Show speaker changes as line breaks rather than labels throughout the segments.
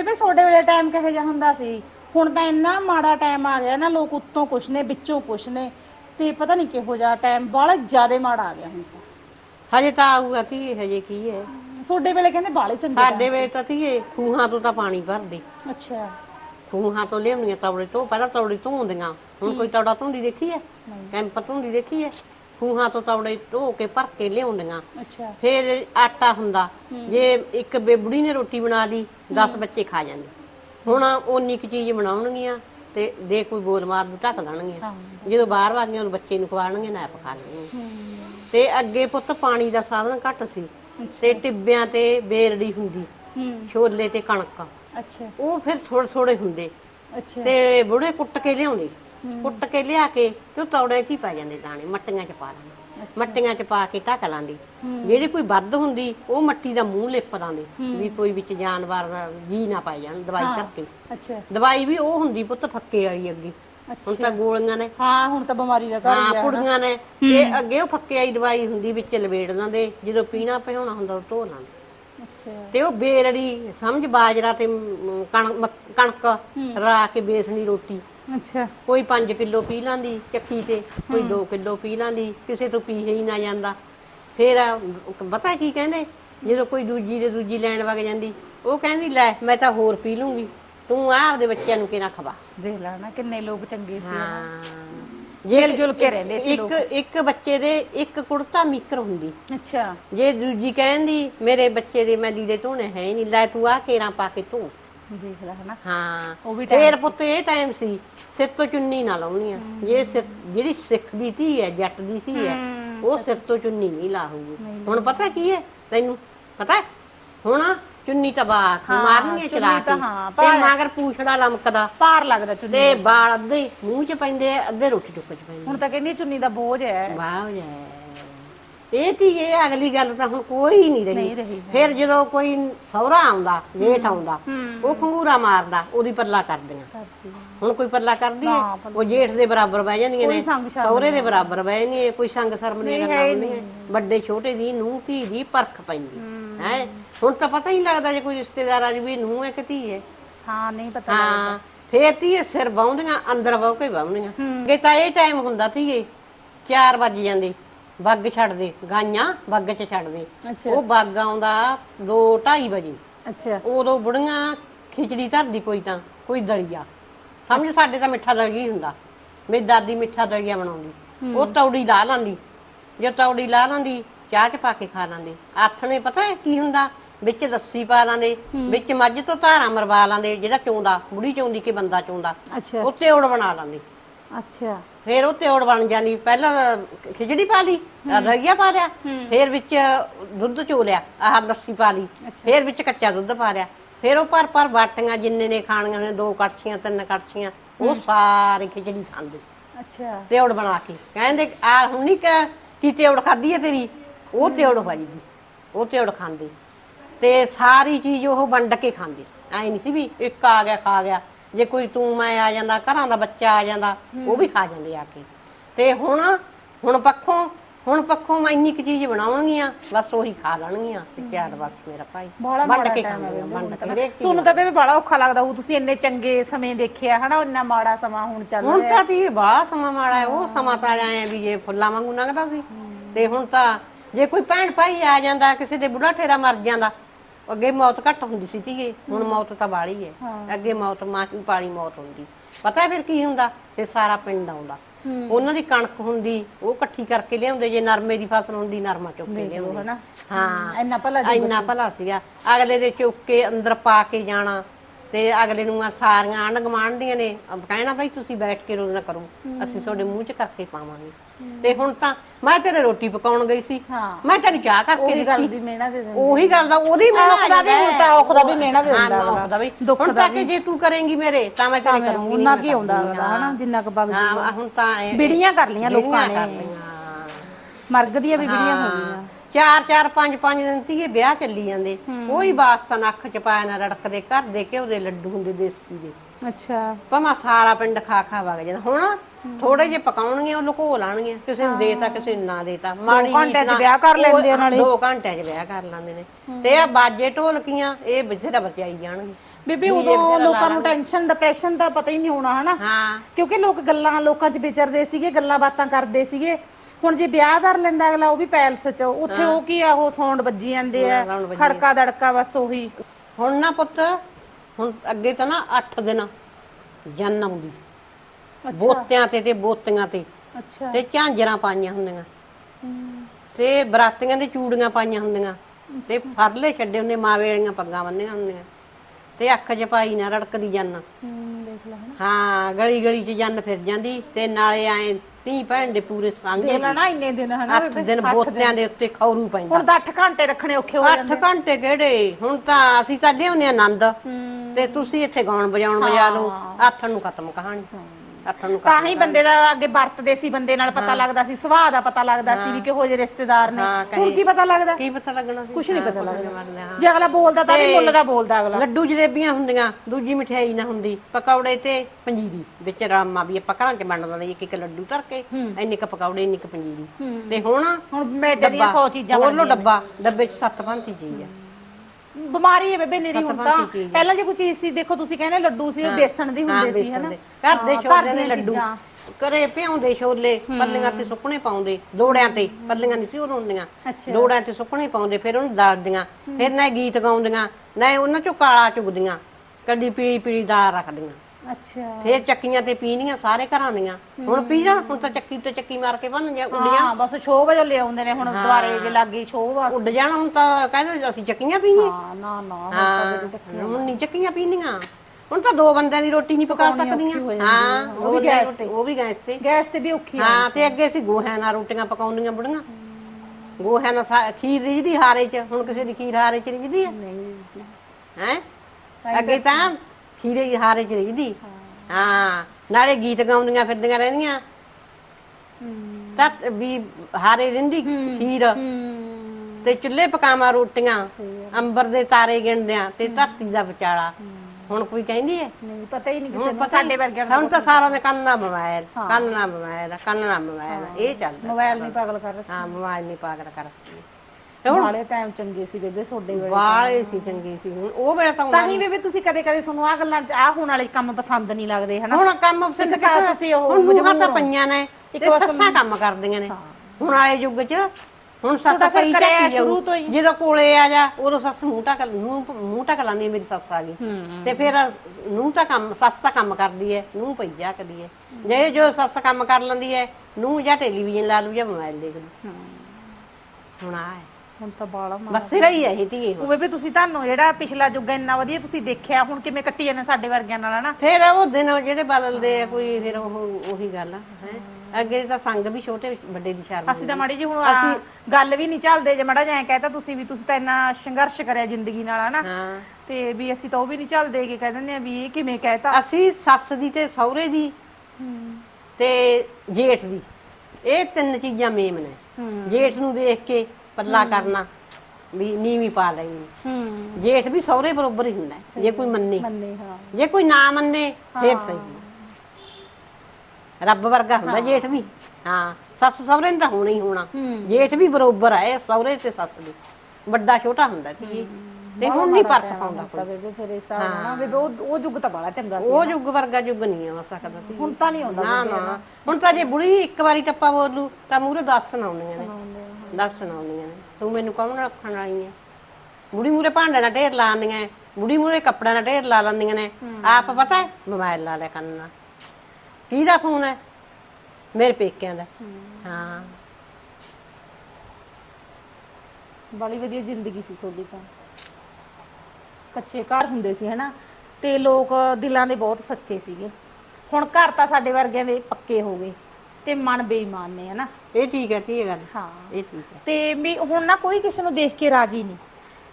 ਬੇਬੇ ਤੁਹਾਡੇ ਵੇਲੇ ਟਾਈਮ ਕਿਹੋ ਜਿਹਾ ਹੁੰਦਾ ਸੀ? ਹੁਣ ਤਾਂ ਇੰਨਾ ਮਾੜਾ ਟਾਈਮ ਆ ਗਿਆ ਨਾ ਲੋਕ ਉੱਤੋਂ ਕੁਛ ਨੇ ਵਿੱਚੋਂ ਕੁਛ ਨੇ ਤੇ ਪਤਾ ਨਹੀਂ ਕਿਹੋ ਜਿਹਾ ਟਾਈਮ ਬਾਹਲਾ ਜ਼ਿਆਦਾ ਮਾੜਾ ਆ ਗਿਆ ਹੁਣ ਤਾਂ।
ਹਜੇ ਤਾਂ ਆਊਗਾ ਧੀਏ ਹਜੇ ਕੀ ਹੈ?
ਤੁਹਾਡੇ ਵੇਲੇ ਕਹਿੰਦੇ ਬਾਲੇ ਚੰਗੇ
ਸਾਡੇ ਵੇ ਤਾਂ ਧੀਏ ਖੂਹਾਂ ਤੋਂ ਤਾਂ ਪਾਣੀ ਭਰਦੇ।
ਅੱਛਾ।
ਖੂਹਾਂ ਤੋਂ ਲਿਆਉਣੀਆਂ ਤਵੜੇ ਤੋਂ ਪਹਿਲਾਂ ਤਵੜੀ ਧੋਂਦੀਆਂ। ਹੁਣ ਕੋਈ ਤਵੜਾ ਧੋਂਦੀ ਦੇਖੀ ਹੈ? ਕੈਂਪ ਧੋਂਦੀ ਦੇਖੀ ਹੈ? ਖੂਹਾਂ ਤੋਂ ਤਵੜੇ ਧੋ ਕੇ ਭਰ ਕੇ ਲਿਆਉਂਦੀਆਂ।
ਅੱਛਾ।
ਫਿਰ ਆਟਾ ਹੁੰਦਾ। ਜੇ ਇੱਕ ਬੇਬੜੀ ਨੇ ਰੋਟੀ ਬਣਾ ਲਈ 10 ਬੱਚੇ ਖਾ ਜਾਂਦੇ। ਹੁਣ ਉਨੀ ਕੁ ਚੀਜ਼ ਬਣਾਉਣਗੀਆਂ ਤੇ ਦੇ ਕੋਈ ਬੋਲ ਮਾਰ ਨੂੰ ਢੱਕ ਦੇਣਗੀਆਂ। ਜਦੋਂ ਬਾਹਰ ਵਾਗੀਆਂ ਉਹ ਬੱਚੇ ਨੂੰ ਖਵਾਣਗੇ ਨਾ ਖਾ ਲੈਣਗੇ ਤੇ ਅੱਗੇ ਪੁੱਤ ਪਾਣੀ ਦਾ ਸਾਧਨ ਘੱਟ ਸੀ। ਤੇ ਟਿੱਬਿਆਂ ਤੇ ਬੇਰੜੀ ਹੁੰਦੀ ਛੋਲੇ ਤੇ ਕਣਕ।
ਅੱਛਾ।
ਉਹ ਫਿਰ ਥੋੜੇ ਥੋੜੇ ਹੁੰਦੇ।
ਅੱਛਾ।
ਤੇ ਬੁੜੇ ਕੁੱਟ ਕੇ ਲਿਆਉਂਦੇ। ਕੁੱਟ ਕੇ ਲਿਆ ਕੇ ਤੇ ਉਹ ਤੌੜੇ 'ਚ ਹੀ ਪੈ ਜਾਂਦੇ ਦਾਣੇ ਮੱਟੀਆਂ 'ਚ ਪਾ ਲੈਂਦੇ ਮੱਟੀਆਂ 'ਚ ਪਾ ਕੇ ਢੱਕ ਲਾਂਦੇ। ਜਿਹੜੀ ਕੋਈ ਵੱਧ ਹੁੰਦੀ ਉਹ ਮੱਟੀ ਦਾ ਮੂੰਹ ਲਿਪ ਲਾਂਦੇ ਵੀ ਕੋਈ ਵਿੱਚ ਜਾਨਵਰ ਦਾ ਜੀ ਨਾ ਪਾਈ ਜਾਣ ਦਵਾਈ ਕਰਕੇ।
ਅੱਛਾ।
ਦਵਾਈ ਵੀ ਉਹ ਹੁੰਦੀ ਪੁੱਤ ਫੱਕੇ ਵਾਲੀ ਅੱਗੇ। ਹੁਣ ਤਾਂ ਗੋਲੀਆਂ ਨੇ।
ਹਾਂ ਹੁਣ ਤਾਂ ਬਿਮਾਰੀ ਦਾ ਘਰ ਹੀ
ਹਾਂ
ਆ
ਕੁੜੀਆਂ ਨੇ। ਤੇ ਅੱਗੇ ਉਹ ਫੱਕੇ ਵਾਲੀ ਦਵਾਈ ਹੁੰਦੀ ਵਿੱਚ ਲਵੇੜ ਦਿੰਦੇ। ਜਦੋਂ ਪੀਣਾ ਪਿਆਉਣਾ ਹੁੰਦਾ ਉਹ ਧੋ ਲਾਂਦੇ।
ਅੱਛਾ।
ਤੇ ਉਹ ਬੇਰੜੀ ਸਮਝ ਬਾਜਰਾ ਤੇ ਮ, ਕਣ- ਮੱਕ- ਕਣਕ ਰਾ ਕੇ ਬੇਸਣੀ ਰੋਟੀ।
ਅੱਛਾ।
ਕੋਈ 5 ਕਿਲੋ ਪੀ ਲਾਂਦੀ ਚੱਕੀ ਤੇ ਕੋਈ 2 ਕਿਲੋ ਪੀ ਲਾਂਦੀ ਕਿਸੇ ਤੋਂ ਪੀ ਹੀ ਨਾ ਜਾਂਦਾ। ਫਿਰ ਆ, ਪਤਾ ਕੀ ਕਹਿੰਦੇ? ਜਦੋਂ ਕੋਈ ਦੂਜੀ ਦੇ ਦੂਜੀ ਲੈਣ ਵਗ ਜਾਂਦੀ ਉਹ ਕਹਿੰਦੀ ਲੈ ਮੈਂ ਤਾਂ ਹੋਰ ਪੀ ਲੂੰਗੀ। ਤੂੰ ਆ ਆਪਦੇ ਬੱਚਿਆਂ ਨੂੰ ਕਿਹਨਾਂ ਖਵਾ?
ਦੇਖ ਲੈ ਨਾ ਕਿੰਨੇ ਲੋਕ ਚੰਗੇ ਸੀ।
ਹਾਂ।
ਮਿਲ ਜੁਲ ਕੇ ਰਹਿੰਦੇ ਸੀ
ਇੱਕ ਇੱਕ ਬੱਚੇ ਦੇ ਇੱਕ ਕੁੜਤਾ ਮੀਕਰ ਹੁੰਦੀ।
ਅੱਛਾ।
ਜੇ ਦੂਜੀ ਕਹਿੰਦੀ ਮੇਰੇ ਬੱਚੇ ਦੇ ਮੈਂ ਲੀੜੇ ਧੋਣੇ ਹੈ ਹੀ ਨਹੀਂ ਲੈ ਤੂੰ ਆ ਕੇਰਾਂ ਪਾ ਕੇ ਧੋ।
ਦੇਖ ਲੈ ਹਨਾ।
ਹਾਂ।
ਉਹ ਵੀ
ਫੇਰ ਪੁੱਤ ਇਹ ਟਾਈਮ ਸੀ ਸਿਰ ਤੋਂ ਚੁੰਨੀ ਨਾ ਲਾਉਣੀ ਆ ਜੇ ਸਿਰ ਜਿਹੜੀ ਸਿੱਖ ਦੀ ਧੀ ਹੈ ਜੱਟ ਦੀ ਧੀ ਹੈ ਉਹ ਸਿਰ ਤੋਂ ਚੁੰਨੀ ਨਹੀਂ ਲਾਹੂਗੀ। ਹੁਣ ਪਤਾ ਕੀ ਹੈ ਤੈਨੂੰ? ਪਤਾ ਹੈ? ਹੁਣ ਚੁੰਨੀ ਤਾਂ ਬਾਤ ਮਾਰਨੀ ਚਲਾ ਕੇ
ਤਾਂ ਹਾਂ,
ਮਗਰ ਪੂਛੜਾ ਲਮਕਦਾ।
ਭਾਰ ਲੱਗਦਾ ਚੁੰਨੀ
ਤੇ ਵਾਲ ਅੱਧੇ ਮੂੰਹ 'ਚ ਪੈਂਦੇ ਅੱਧੇ ਰੋਟੀ ਟੁੱਕ 'ਚ ਪੈਂਦੇ
ਹੁਣ ਤਾਂ ਕਹਿੰਦੀ ਚੁੰਨੀ ਦਾ ਬੋਝ ਹੈ।
ਇਹ ਧੀ ਇਹ ਅਗਲੀ ਗੱਲ ਤਾਂ ਹੁਣ ਕੋਈ ਨਹੀਂ ਰਹੀ। ਫਿਰ ਜਦੋਂ ਕੋਈ ਸਹੁਰਾ ਆਉਂਦਾ ਜੇਠ ਆਉਂਦਾ ਉਹ ਖੰਗੂਰਾ ਮਾਰਦਾ ਉਹਦੀ ਪਰਲਾ ਕਰਦੀਆਂ।
ਕਰਦੀ
ਹੁਣ ਕੋਈ ਪਰਲਾ ਕਰਦੀ ਹੈ?
ਨਾ,
ਉਹ ਜੇਠ ਦੇ ਬਰਾਬਰ ਬਹਿ ਜਾਂਦੀਆਂ ਨੇ।
ਸੰਗ ਸ਼ਰਮ
ਸਹੁਰੇ ਦੇ ਬਰਾਬਰ ਬਹਿ ਜਾਂਦੀਆਂ ਕੋਈ ਸੰਗ ਸ਼ਰਮ ਨਹੀਂ ਹੁੰਦੀਆਂ ਵੱਡੇ ਛੋਟੇ ਦੀ ਨੂੰਹ ਧੀ ਦੀ ਪਰਖ ਪੈਂਦੀ। ਹੈ। ਹੁਣ ਤਾਂ ਪਤਾ ਹੀ ਨਹੀਂ ਲੱਗਦਾ ਜੇ ਕੋਈ ਰਿਸ਼ਤੇਦਾਰ ਆ ਜੀ ਵੀ ਨੂੰਹ ਹੈ ਕਿ ਧੀ ਹੈ।
ਹਾਂ ਨਹੀਂ ਪਤਾ
ਹਾਂ ਫੇਰ ਧੀਏ ਸਿਰ ਬਾਉਂਦੀਆਂ ਅੰਦਰ ਬਾਉ ਕੇ ਬਾਉਂਦੀਆਂ ਅੱਗੇ ਤਾਂ ਇਹ ਟਾਈਮ ਹੁੰਦਾ ਧੀਏ 4 ਵਜ ਜਾਂਦੇ। ਬੱਗ ਛੱਡਦੇ ਗਾਈਆਂ ਬੱਗ 'ਚ ਛੱਡਦੇ।
ਅੱਛਾ।
ਉਹ ਬੱਗ ਆਉਂਦਾ 2 2:30 ਵਜੇ।
ਅੱਛਾ।
ਉਦੋਂ ਬੁੜੀਆਂ ਖਿਚੜੀ ਧਰਦੀ ਕੋਈ ਤਾਂ ਕੋਈ ਦਲੀਆ। ਸਮਝ ਸਾਡੇ ਤਾਂ ਮਿੱਠਾ ਦਲੀਆ ਹੀ ਹੁੰਦਾ। ਮੇਰੀ ਦਾਦੀ ਮਿੱਠਾ ਦਲੀਆ ਬਣਾਉਂਦੀ। ਉਹ ਤੌੜੀ ਲਾ ਲਾਂਦੀ। ਜੇ ਤੌੜੀ ਲਾ ਲਾਂਦੀ ਚਾਹ ਚ ਪਾ ਕੇ ਖਾ ਲਾਂਦੇ। ਆਥਣੇ ਪਤਾ ਹੈ ਕੀ ਹੁੰਦਾ? ਵਿੱਚ ਲੱਸੀ ਪਾ ਲਾਂਦੇ ਵਿੱਚ ਮੱਝ ਤੋਂ ਧਾਰਾਂ ਮਰਵਾ ਲਾਂਦੇ ਜਿਹੜਾ ਚੋਂਦਾ ਬੁੜੀ ਚੋਂਦੀ ਕਿ ਬੰਦਾ ਚੋਂਦਾ।
ਅੱਛਾ।
ਉਹ ਤਿਉੜ ਬਣਾ ਲਾਂਦੇ।
ਅੱਛਾ।
ਫਿਰ ਉਹ ਤਿਉੜ ਬਣ ਜਾਂਦੀ। ਪਹਿਲਾਂ ਤਾਂ ਖਿਚੜੀ ਪਾ ਲਈ ਰਗੀਆ ਪਾ ਲਿਆ ਫਿਰ ਵਿੱਚ ਦੁੱਧ ਚੋ ਲਿਆ ਆਹ ਲੱਸੀ ਪਾ ਲਈ ਫਿਰ ਵਿੱਚ ਕੱਚਾ ਦੁੱਧ ਪਾ ਲਿਆ। ਫਿਰ ਉਹ ਪਰ ਪਰ ਬਾਟੀਆਂ ਜਿੰਨੇ ਨੇ ਖਾਣੀਆਂ ਨੇ ਦੋ ਕੜਛੀਆਂ ਤਿੰਨ ਕੜਛੀਆਂ ਉਹ ਸਾਰੇ ਖਿਚੜੀ ਖਾਂਦੇ।
ਅੱਛਾ।
ਤਿਉੜ ਬਣਾ ਕੇ। ਕਹਿੰਦੇ ਆ ਹੁਣ ਨਹੀਂ ਕਿ ਕੀ ਤਿਉੜ ਖਾਦੀ ਹੈ ਤੇਰੀ? ਉਹ ਤਿਉੜ ਵੱਜਦੀ ਉਹ ਤਿਉੜ ਖਾਂਦੇ। ਤੇ ਸਾਰੀ ਚੀਜ਼ ਉਹ ਵੰਡ ਕੇ ਖਾਂਦੇ। ਐ ਨਹੀਂ ਸੀ ਵੀ ਇੱਕ ਆ ਗਿਆ ਖਾ ਗਿਆ। ਜੇ ਕੋਈ ਤੂੰ ਮੈਂ ਆ ਜਾਂਦਾ ਘਰਾਂ ਦਾ ਬੱਚਾ ਆ ਜਾਂਦਾ ਉਹ ਵੀ ਖਾ ਜਾਂਦੇ ਆ ਕੇ। ਤੇ ਹੁਣ ਹੁਣ ਪੱਖੋਂ ਹੁਣ ਪੱਖੋਂ ਮੈਂ ਇੰਨੀ ਕੁ ਚੀਜ਼ ਬਣਾਉਣਗੀਆਂ ਬਸ ਉਹੀ ਖਾ ਲੈਣਗੀਆਂ। ਤੇ ਤਿਆਰ ਬਸ ਮੇਰਾ ਭਾਈ
ਬੜਾ ਮਾੜਾ
ਕੇ
ਟਾਈਮ ਹੈ
ਵੰਡ
ਹੁਣ
ਕੇ
ਤਾਂ
ਹਰੇਕ ਚੀਜ਼
ਤੁਹਾਨੂੰ ਤਾਂ ਬੇਬੇ ਬੜਾ ਔਖਾ ਲੱਗਦਾ ਉਹ ਤੁਸੀਂ ਇੰਨੇ ਚੰਗੇ ਸਮੇਂ ਦੇਖਿਆ ਹਨਾ ਇੰਨਾ ਮਾੜਾ ਸਮਾਂ ਹੁਣ ਚੱਲ
ਹੁਣ
ਰਿਹਾ।
ਤਾਂ ਤੀ ਬੜਾ ਸਮਾਂ ਮਾੜਾ ਹੈ ਉਹ ਸਮਾਂ ਤਾਂ ਆਇਆ ਵੀ ਜੇ ਫੁੱਲਾਂ ਵਾਂਗੂ ਲੰਘਦਾ ਸੀ। ਤੇ ਹੁਣ ਤਾਂ ਜੇ ਕੋਈ ਭੈਣ ਭਾਈ ਆ ਜਾਂਦਾ ਕਿਸੇ ਦੇ ਬੁੱਢਾ ਠੇਰਾ ਮਰ ਜਾਂਦਾ ਅੱਗੇ ਮੌਤ ਘੱਟ ਹੁੰਦੀ ਸੀ ਧੀਏ ਹੁਣ ਮੌਤ ਤਾਂ ਬਾਲੀ ਹੈ। ਅੱਗੇ ਮੌਤ ਮਾਂ ਪਾਲੀ ਮੌਤ ਹੁੰਦੀ? ਪਤਾ ਫਿਰ ਕੀ ਹੁੰਦਾ? ਫਿਰ ਸਾਰਾ ਪਿੰਡ ਆਉਂਦਾ। ਉਹਨਾਂ ਦੀ ਕਣਕ ਹੁੰਦੀ ਉਹ ਇਕੱਠੀ ਕਰਕੇ ਲਿਆਉਂਦੇ ਜੇ ਨਰਮੇ ਦੀ ਫਸਲ ਹੁੰਦੀ ਨਰਮਾ ਚੁੱਕ ਕੇ ਲਿਆਉਂਦੇ।
ਹਨਾ?
ਹਾਂ।
ਇੰਨਾ ਭਲਾ ਜੀ
ਇੰਨਾ ਭਲਾ ਸੀਗਾ। ਅਗਲੇ ਦੇ ਚੁੱਕ ਕੇ ਅੰਦਰ ਪਾ ਕੇ ਜਾਣਾ ਤੇ ਅਗਲੇ ਨੂੰ ਆ ਸਾਰੀਆਂ ਗੁਆਂਢੀਆਂ ਨੇ ਕਹਿਣਾ ਭਾਈ ਤੁਸੀਂ ਬੈਠ ਕੇ ਰੋਜ਼ ਨਾ ਕਰੋ। ਅਸੀਂ ਤੁਹਾਡੇ ਮੂੰਹ 'ਚ ਕਰਕੇ ਪਾਵਾਂਗੇ। ਤੇ ਹੁਣ ਤਾਂ ਮੈਂ ਤੇਰੇ ਰੋਟੀ ਪਕਾਉਣ ਗਈ ਸੀ।
ਹਾਂ।
ਮੈਂ ਤੈਨੂੰ ਚਾਹ ਕਰਕੇ
ਉਹੀ ਗੱਲ
ਦਿੱਤੀ।
ਦੀ ਮਿਹਣਾ ਦੇ ਦਿੰਦੇ
ਉਹੀ ਗੱਲ ਦਾ ਉਹਦੀ ਮਿਹਣਾ
ਔਖ ਦਾ ਵੀ ਤਾਂ ਔਖ ਦਾ ਵੀ ਮਿਹਣਾ ਦੇ ਦਿੰਦਾ
ਔਖ ਦਾ ਵੀ ਹੁਣ ਤਾਂ ਕਿ ਜੇ ਤੂੰ ਕਰੇਂਗੀ ਮੇਰੇ ਤਾਂ ਮੈਂ ਤੇਰੇ ਕਰੂੰਗੀ
ਉਹਨਾਂ ਕੀ ਆਉਂਦਾ ਅਗਲਾ ਹਨਾ ਜਿੰਨਾ ਕੁ ਬਗ
ਹਾਂ ਹੁਣ ਤਾਂ ਇਹ-
ਬਿੜੀਆਂ ਕਰ ਲੀਆਂ ਲੋਕਾਂ ਨੇ।
ਕਰ ਲਈਆਂ।
ਮਰਗ ਦੀਆਂ ਵੀ ਬਿੜੀਆਂ ਹੋ ਗਈਆਂ।
ਚਾਰ ਚਾਰ ਪੰਜ ਪੰਜ ਦਿਨ ਤੀਏ ਵਿਆਹ ਚੱਲੀ ਜਾਂਦੇ। ਕੋਈ ਵਾਸਤਾ ਨੱਕ ਚ ਪਾਇਆ ਨਾ ਰੜਕਦੇ ਘਰ ਦੇ ਘਿਓ ਦੇ ਲੱਡੂ ਹੁੰਦੇ ਦੇਸੀ ਦੇ।
ਅੱਛਾ।
ਭਾਵੇਂ ਸਾਰਾ ਪਿੰਡ ਖਾ ਖਾ ਵਗ ਜਾਂਦਾ ਹੁਣ ਥੋੜੇ ਜੇ ਪਕਾਉਣਗੇ ਉਹ ਲੁਕੋ ਲਾਣਗੇ ਕਿਸੇ ਨੂੰ ਦੇਤਾ ਕਿਸੇ ਨੂੰ ਨਾ ਦੇਤਾ ਮਾੜੀ
ਘੰਟਿਆਂ 'ਚ ਵਿਆਹ ਕਰ ਲੈਂਦੇ ਆ ਨਾਲੇ।
ਦੋ ਘੰਟਿਆਂ 'ਚ ਵਿਆਹ ਕਰ ਲੈਂਦੇ ਨੇ। ਤੇ ਆ ਬਾਜੇ ਢੋਲਕੀਆਂ ਇਹ ਬਿੱਥੇ ਦਾ ਬਚਾਈ ਜਾਣਗੇ।
ਬੀਬੀ ਉਦੋਂ ਲੋਕਾਂ ਨੂੰ ਟੈਨਸ਼ਨ ਡਿਪਰੈਸ਼ਨ ਦਾ ਪਤਾ ਹੀ ਨਹੀਂ ਹੋਣਾ ਹਨਾ? ਕਿਉਂਕਿ ਲੋਕ ਗੱਲਾਂ ਲੋਕਾਂ 'ਚ ਵਿਚਰਦੇ ਸੀਗੇ ਗੱਲਾਂ ਬਾਤਾਂ ਕਰਦੇ ਸੀਗੇ। ਹੁਣ ਜੇ ਵਿਆਹ ਕਰ ਲੈਂਦਾ ਅਗਲਾ ਉਹ ਵੀ ਪੈਲਸ 'ਚ ਉੱਥੇ ਉਹ ਕੀ ਆ ਉਹ ਸਾਊਂਡ ਵੱਜੀ ਜਾਂਦੇ ਆ ਖੜਕਾ ਦੜਕਾ ਬਸ ਉਹੀ।
ਹੁਣ ਨਾ ਪੁੱਤ ਹੁਣ ਅੱਗੇ ਤਾਂ ਨਾ 8 ਦਿਨ ਜਨ ਆਉਂਦੀ। ਬੋਤਿਆਂ ਤੇ ਤੇ ਬੋਤੀਆਂ ਤੇ।
ਅੱਛਾ।
ਤੇ ਝਾਂਜਰਾਂ ਪਾਈਆਂ ਹੁੰਦੀਆਂ। ਤੇ ਬਰਾਤੀਆਂ ਦੇ ਚੂੜੀਆਂ ਪਾਈਆਂ ਹੁੰਦੀਆਂ। ਤੇ ਫਰਲੇ ਛੱਡੇ ਹੁੰਦੇ ਮਾਵੇ ਵਾਲੀਆਂ ਪੱਗਾਂ ਬੰਨੀਆਂ ਹੁੰਦੀਆਂ। ਤੇ ਅੱਖ 'ਚ ਪਾਈ ਨਾ ਰੜਕਦੀ ਜਨ।
ਹੂੰ
ਗਲੀ ਗਲੀ 'ਚ ਜਨ ਫਿਰ ਜਾਂਦੀ। ਤੇ ਨਾਲੇ ਐ ਤੀ ਭੈਣ ਦੇ ਪੂਰੇ ਸਾਂਝੇ
ਦੇਖ ਲੈ ਨਾ ਇੰਨੇ ਦਿਨ ਹਨਾ
8 ਦਿਨ ਬੋਤਿਆਂ ਦੇ ਉੱਤੇ ਖੌਰੂ ਪੈਂਦਾ।
ਹੁਣ ਤਾਂ 8 ਘੰਟੇ ਰੱਖਣੇ ਔਖੇ ਹੋ
8 ਘੰਟੇ ਕਿਹੜੇ? ਹੁਣ ਤਾਂ ਅਸੀਂ ਤਾਂ ਲਿਆਉਂਦੇ ਆਨੰਦ। ਤੇ ਤੁਸੀਂ ਇੱਥੇ ਗਾਉਣ ਵਜਾਉਣ ਵਜਾ ਲਓ। ਆਥਣ ਨੂੰ ਖਤਮ ਕਹਾਣੀ। ਨੂੰ
ਤਾਂ ਹੀ ਬੰਦੇ ਦਾ ਅੱਗੇ ਵਰਤਦੇ ਸੀ ਬੰਦੇ ਨਾਲ ਪਤਾ ਲੱਗਦਾ ਸੀ ਸੁਭਾਅ ਦਾ ਪਤਾ ਲੱਗਦਾ ਸੀ ਵੀ ਕਿਹੋ ਜਿਹੇ ਰਿਸ਼ਤੇਦਾਰ ਨੇ।
ਹਾਂ,
ਹੁਣ ਕੀ ਪਤਾ ਲੱਗਦਾ?
ਕੀ ਪਤਾ ਲੱਗਣਾ ਸੀ
ਕੁਝ ਨਹੀਂ ਪਤਾ ਲੱਗਦਾ।
ਹਾਂ।
ਜੇ ਅਗਲਾ ਬੋਲਦਾ ਤਾਂ ਵੀ ਮੁੱਲ ਦਾ ਬੋਲਦਾ ਅਗਲਾ।
ਲੱਡੂ ਜਲੇਬੀਆਂ ਹੁੰਦੀਆਂ ਦੂਜੀ ਮਠਿਆਈ ਨਾ ਹੁੰਦੀ ਪਕੌੜੇ ਤੇ ਪੰਜੀਰੀ ਵਿੱਚ ਰਾਮਾ ਵੀ ਆਪਾਂ ਘਰਾਂ 'ਚ ਵੰਡ ਦਿੰਦੇ ਇੱਕ ਇੱਕ ਲੱਡੂ ਧਰ ਕੇ ਇੰਨੇ ਕ ਪਕੌੜੇ ਇੰਨੀ ਕ ਪੰਜੀਰੀ। ਤੇ ਹੁਣ
ਹੁਣ ਮੈਦੇ ਦੀਆਂ 100 ਚੀਜ਼ਾਂ
ਹੋਰ ਲੋ ਡੱਬਾ ਡੱਬੇ 'ਚ ਸੱਤ ਭਾਂਤੀ ਚੀਜ਼ ਆ।
ਬਿਮਾਰੀ ਹੈ ਬੇਬੇ ਨੇਰੀ ਹੁਣ ਤਾਂ। ਪਹਿਲਾਂ ਜੇ ਕੋਈ ਚੀਜ਼ ਸੀ ਦੇਖੋ ਤੁਸੀਂ ਕਹਿੰਦੇ ਲੱਡੂ ਸੀ ਉਹ ਬੇਸਣ ਦੀ ਹੁੰਦੇ ਸੀ ਹਨਾ।
ਘਰ ਦੇ ਛੋਲੇ ਦੇ ਲੱਡੂ। ਘਰੇ ਭਿਉਂਦੇ ਛੋਲੇ ਪੱਲੀਆਂ ਤੇ ਸੁੱਕਣੇ ਪਾਉਂਦੇ ਦੋੜਿਆਂ ਤੇ। ਪੱਲੀਆਂ ਨਹੀਂ ਸੀ ਉਹ ਹੁੰਦੀਆਂ। ਦੋੜਿਆਂ ਤੇ ਸੁੱਕਣੇ ਪਾਉਂਦੇ ਫਿਰ ਉਹਨੂੰ ਦਾਲਦੀਆਂ। ਫਿਰ ਨਾ ਗੀਤ ਗਾਉਂਦੀਆਂ ਨਾ ਉਹਨਾਂ ਚੋਂ ਕਾਲਾ ਚੁਗਦੀਆਂ। ਕਦੀ ਪੀਲੀ ਪੀਲੀ ਦਾਲ ਰੱਖਦੀਆਂ।
ਅੱਛਾ।
ਫਿਰ ਚੱਕੀਆਂ ਤੇ ਪੀਣੀਆਂ ਸਾਰੇ ਘਰਾਂ ਦੀਆਂ। ਹੁਣ ਪੀ ਜਾ ਹੁਣ ਤਾਂ ਚੱਕੀ ਤੇ ਚੱਕੀ ਮਾਰ ਕੇ ਬੰਨ ਜਾ ਉੱਡੀਆਂ
ਹਾਂ ਬਸ ਸ਼ੋਅ ਵਜੋਂ ਲੈ ਆਉਂਦੇ ਨੇ ਹੁਣ ਦੁਆਰੇ ਜੇ ਲੱਗੀ ਸ਼ੋਅ ਵਾਸਤੇ।
ਉੱਡ ਜਾਣਾ ਹੁਣ ਤਾਂ ਕਹਿੰਦੇ ਅਸੀਂ ਚੱਕੀਆਂ ਪੀਣੀਆਂ।
ਹਾਂ ਨਾ ਨਾ ਹੁਣ ਤਾਂ ਬੇਬੇ ਚੱਕੀ
ਹੁਣ ਨਹੀਂ ਚੱਕੀਆਂ ਪੀਣੀਆਂ। ਹੁਣ ਤਾਂ ਦੋ ਬੰਦਿਆਂ ਦੀ ਰੋਟੀ ਨਹੀਂ ਪਕਾ ਸਕਦੀਆਂ। ਹਾਂ। ਉਹ ਵੀ ਗੈਸ ਤੇ। ਉਹ ਵੀ ਗੈਸ ਤੇ।
ਗੈਸ ਤੇ ਵੀ ਔਖੀ
ਹਾਂ ਤੇ ਅੱਗੇ ਅਸੀਂ ਗੋਹਿਆਂ ਨਾਲ ਰੋਟੀਆਂ ਪਕਾਉਂਦੀਆਂ ਬੁੜੀਆਂ। ਗੋਹਿਆਂ ਨਾਲ ਖੀਰ ਰਿਝਦੀ ਹਾਰੇ 'ਚ। ਹੁਣ ਕਿਸੇ ਦੀ ਖੀਰ ਹਾਰੇ 'ਚ ਰਿਝਦੀ ਹੈ
ਨਹੀਂ
ਹੈ? ਅੱਗੇ ਤਾਂ ਖੀਰੇ ਹਾਰੇ 'ਚ ਰਿਝਦੀ ਹਾਂ ਨਾਲੇ ਗੀਤ ਗਾਉਂਦੀਆਂ ਫਿਰਦੀਆਂ ਰਹਿੰਦੀਆਂ। ਤਾਂ ਵੀ ਹਾਰੇ ਰਿੰਦੀ ਖੀਰ। ਤੇ ਚੁੱਲ੍ਹੇ ਪਕਾਵਾਂ ਰੋਟੀਆਂ ਅੰਬਰ ਦੇ ਤਾਰੇ ਗਿਣਦਿਆਂ ਤੇ ਧਰਤੀ ਦਾ ਵਿਚਾਲਾ। ਹੁਣ ਕੋਈ ਕਹਿੰਦੀ ਹੈ
ਨਹੀਂ ਪਤਾ ਹੀ ਨਹੀਂ ਕਿਸੇ ਨੂੰ ਸਾਡੇ ਵਰਗਿਆਂ ਨੂੰ
ਹੁਣ ਤਾਂ ਸਾਰਾ ਨੇ ਕੰਨ ਨਾਲ ਮੋਬਾਈਲ ਕੰਨ ਨਾਲ ਮੋਬਾਈਲ ਕੰਨ ਨਾਲ ਮੋਬਾਈਲ ਇਹ ਚੱਲਦਾ
ਮੋਬਾਈਲ ਨਹੀਂ ਪਾਗਲ ਕਰ ਰੱਖਿਆ
ਹਾਂ ਮੋਬਾਈਲ ਨਹੀਂ ਪਾਗਲ ਕਰ
ਵਾਲੇ ਟਾਈਮ ਚੰਗੇ ਸੀ ਬੇਬੇ ਸੋਡੇ ਵੇਲੇ
ਵਾਲੇ ਸੀ ਚੰਗੀ ਸੀ। ਹੁਣ ਉਹ ਵੇਲੇ ਤਾਂ
ਤਾਂ ਹੀ ਬੇਬੇ ਤੁਸੀਂ ਕਦੇ ਕਦੇ ਤੁਹਾਨੂੰ ਆ ਗੱਲਾਂ ਚ ਆ ਹੋਣ ਵਾਲੇ ਕੰਮ ਪਸੰਦ ਨਹੀਂ ਲੱਗਦੇ ਹਨਾ?
ਹੁਣ ਕੰਮ ਪਸੰਦ
ਇੱਕ ਤੁਸੀਂ ਉਹ
ਹੁਣ ਮੂੰਹਾਂ ਤਾਂ। ਪਈਆਂ ਨੇ
ਇੱਕ
ਸੱਸਾਂ ਕੰਮ ਕਰਦੀਆਂ ਨੇ। ਹੁਣ ਵਾਲੇ ਯੁੱਗ 'ਚ ਹੁਣ ਸੱਸ
ਫਿਰ
ਝਾਕੀ
ਸ਼ੁਰੂ ਤੋਂ ਹੀ।
ਜਦੋਂ ਕੋਲੇ ਆ ਜਾ ਉਦੋਂ ਸੱਸ ਮੂੰਹ ਟਕ ਮੂੰਹ ਟਕ ਲਾਉਂਦੀ ਮੇਰੀ ਸੱਸ ਆ ਗਈ। ਤੇ ਫਿਰ ਨੂੰ ਤਾਂ ਕੰਮ ਸੱਸ ਤਾਂ ਕੰਮ ਕਰਦੀ ਹੈ ਨੂੰ ਪਈ ਝਾਕਦੀ ਹੈ। ਜੇ ਜੋ ਸੱਸ ਕੰਮ ਕਰ ਲੈਂਦੀ ਹੈ ਨੂੰ ਜਾਂ ਟੈਲੀਵਿਜ਼ਨ ਲਾ ਲੂ ਜਾਂ ਮੋਬਾਈਲ ਦੇਖ ਲੂ ਹੁਣ ਆ
ਹੁਣ ਤਾਂ ਬਾਲਾ
ਬਸ ਸਿਰ ਹੀ ਇਹ ਧੀਏ
ਉਹ ਬੇਬੇ ਤੁਸੀਂ ਤੁਹਾਨੂੰ ਜਿਹੜਾ ਪਿਛਲਾ ਯੁੱਗ ਇੰਨਾ ਵਧੀਆ ਤੁਸੀਂ ਦੇਖਿਆ ਹੁਣ ਕਿਵੇਂ ਕੱਟੀ ਜਾਂਦੇ ਸਾਡੇ ਵਰਗਿਆਂ ਨਾਲ ਹਨਾ?
ਫਿਰ ਉਹ ਦਿਨ ਜਿਹੜੇ ਬਦਲਦੇ ਆ ਕੋਈ ਫਿਰ ਉਹ ਉਹੀ ਗੱਲ ਆ ਹੈ? ਅੱਗੇ ਤਾਂ ਸੰਗ ਵੀ ਛੋਟੇ ਵੱਡੇ ਦੀ ਸ਼ਰਮ
ਅਸੀਂ ਤਾਂ ਮਾੜੀ ਜੀ ਹੁਣ ਆਹ ਗੱਲ ਵੀ ਨਹੀਂ ਚੱਲਦੇ ਜੇ ਮਾੜਾ ਜਿਹਾ ਕਹਿਤਾ ਤੁਸੀਂ ਵੀ ਤੁਸੀਂ ਤਾਂ ਇੰਨਾ ਸੰਘਰਸ਼ ਕਰਿਆ ਜ਼ਿੰਦਗੀ ਨਾਲ ਹਨਾ?
ਹਾਂ।
ਤੇ ਵੀ ਅਸੀਂ ਤਾਂ ਉਹ ਵੀ ਨਹੀਂ ਚੱਲਦੇ ਕਿ ਕਹਿ ਦਿੰਦੇ ਆ ਵੀ ਇਹ ਕਿਵੇਂ ਕਹਿਤਾ।
ਅਸੀਂ ਸੱਸ ਦੀ ਤੇ ਸਹੁਰੇ ਦੀ ਤੇ ਜੇਠ ਦੀ ਇਹ ਤਿੰਨ ਚੀਜ਼ਾਂ ਮੇਮ ਨੇ। ਜੇਠ ਨੂੰ ਦੇਖ ਕੇ ਪੱਲਾ ਕਰਨਾ ਵੀ ਨੀਵੀਂ ਪਾ ਲੈਣੀ
ਹੂੰ।
ਜੇਠ ਵੀ ਸਹੁਰੇ ਬਰੋਬਰ ਹੀ ਹੁੰਦਾ ਹੈ, ਜੇ ਕੋਈ ਮੰਨੇ।
ਮੰਨੇ ਹਾਂ।
ਜੇ ਕੋਈ ਨਾ ਮੰਨੇ ਫੇਰ ਸਹੀ ਰੱਬ ਵਰਗਾ ਹੁੰਦਾ ਜੇਠ ਵੀ। ਹਾਂ ਸੱਸ ਸਹੁਰੇ ਨੂੰ ਤਾਂ ਹੋਣਾ ਹੀ ਹੋਣਾ। ਜੇਠ ਵੀ ਬਰੋਬਰ ਹੈ ਸਹੁਰੇ ਤੇ ਸੱਸ ਦੇ ਵੱਡਾ ਛੋਟਾ ਹੁੰਦਾ ਧੀਏ। ਤੇ ਹੁਣ ਨਹੀਂ ਫ਼ਰਕ ਪਾਉਂਦਾ
ਤਾਂ ਬੇਬੇ ਫਿਰ ਇਸ ਸਾਲ ਨਾ ਬੇਬੇ ਉਹ ਉਹ ਯੁੱਗ ਤਾਂ ਬੜਾ ਚੰਗਾ ਸੀ
ਉਹ ਯੁੱਗ ਵਰਗਾ ਯੁੱਗ ਨਹੀਂ ਆ ਸਕਦਾ ਸੀ।
ਹੁਣ ਤਾਂ ਨਹੀਂ ਆਉਂਦਾ
ਨਾ ਨਾ। ਹੁਣ ਤਾਂ ਜੇ ਬੁੜੀ ਇੱਕ ਵਾਰੀ ਟੱਪਾ ਬੋਲੂ ਤਾਂ ਮੂਰੇ ਦੱਸ ਸੁਣਾਉਣੀਆਂ ਨੇ। ਦੱਸ ਸੁਣਾਉਣੀਆਂ ਨੇ। ਤੂੰ ਮੈਨੂੰ ਕੌਣ ਰੱਖਣ ਆਈ ਹੈ ਬੁੜੀ ਮੂਰੇ ਭਾਂਡੇ ਨਾਲ ਢੇਰ ਲਾਉਂਦੀਆਂ ਬੁੜੀ ਮੂਰੇ ਕੱਪੜਿਆਂ ਨਾਲ ਢੇਰ ਲਾ ਲੈਂਦੀਆਂ ਨੇ। ਆਪ ਪਤਾ ਹੈ? ਮੋਬਾਈਲ ਲਾ ਲਿਆ ਕੰਨ ਨਾਲ ਕਿਹਦਾ ਫੋਨ ਹੈ? ਮੇਰੇ ਪੇਕਿਆਂ ਦਾ। ਹਾਂ।
ਬੜੀ ਵਧੀਆ ਜ਼ਿੰਦਗੀ ਸੀ ਸੋਡੀ ਤਾਂ। ਕੱਚੇ ਘਰ ਹੁੰਦੇ ਸੀ ਹਨਾ? ਤੇ ਲੋਕ ਦਿਲਾਂ ਦੇ ਬਹੁਤ ਸੱਚੇ ਸੀਗੇ। ਹੁਣ ਘਰ ਤਾਂ ਸਾਡੇ ਵਰਗਿਆਂ ਦੇ ਪੱਕੇ ਹੋ ਗਏ। ਤੇ ਮਨ ਬੇਈਮਾਨ ਨੇ ਹਨਾ?
ਇਹ ਠੀਕ ਹੈ ਧੀਏ ਗੱਲ।
ਹਾਂ।
ਇਹ ਠੀਕ ਹੈ।
ਤੇ ਵੀ ਹੁਣ ਨਾ ਕੋਈ ਕਿਸੇ ਨੂੰ ਦੇਖ ਕੇ ਰਾਜੀ ਨਹੀਂ।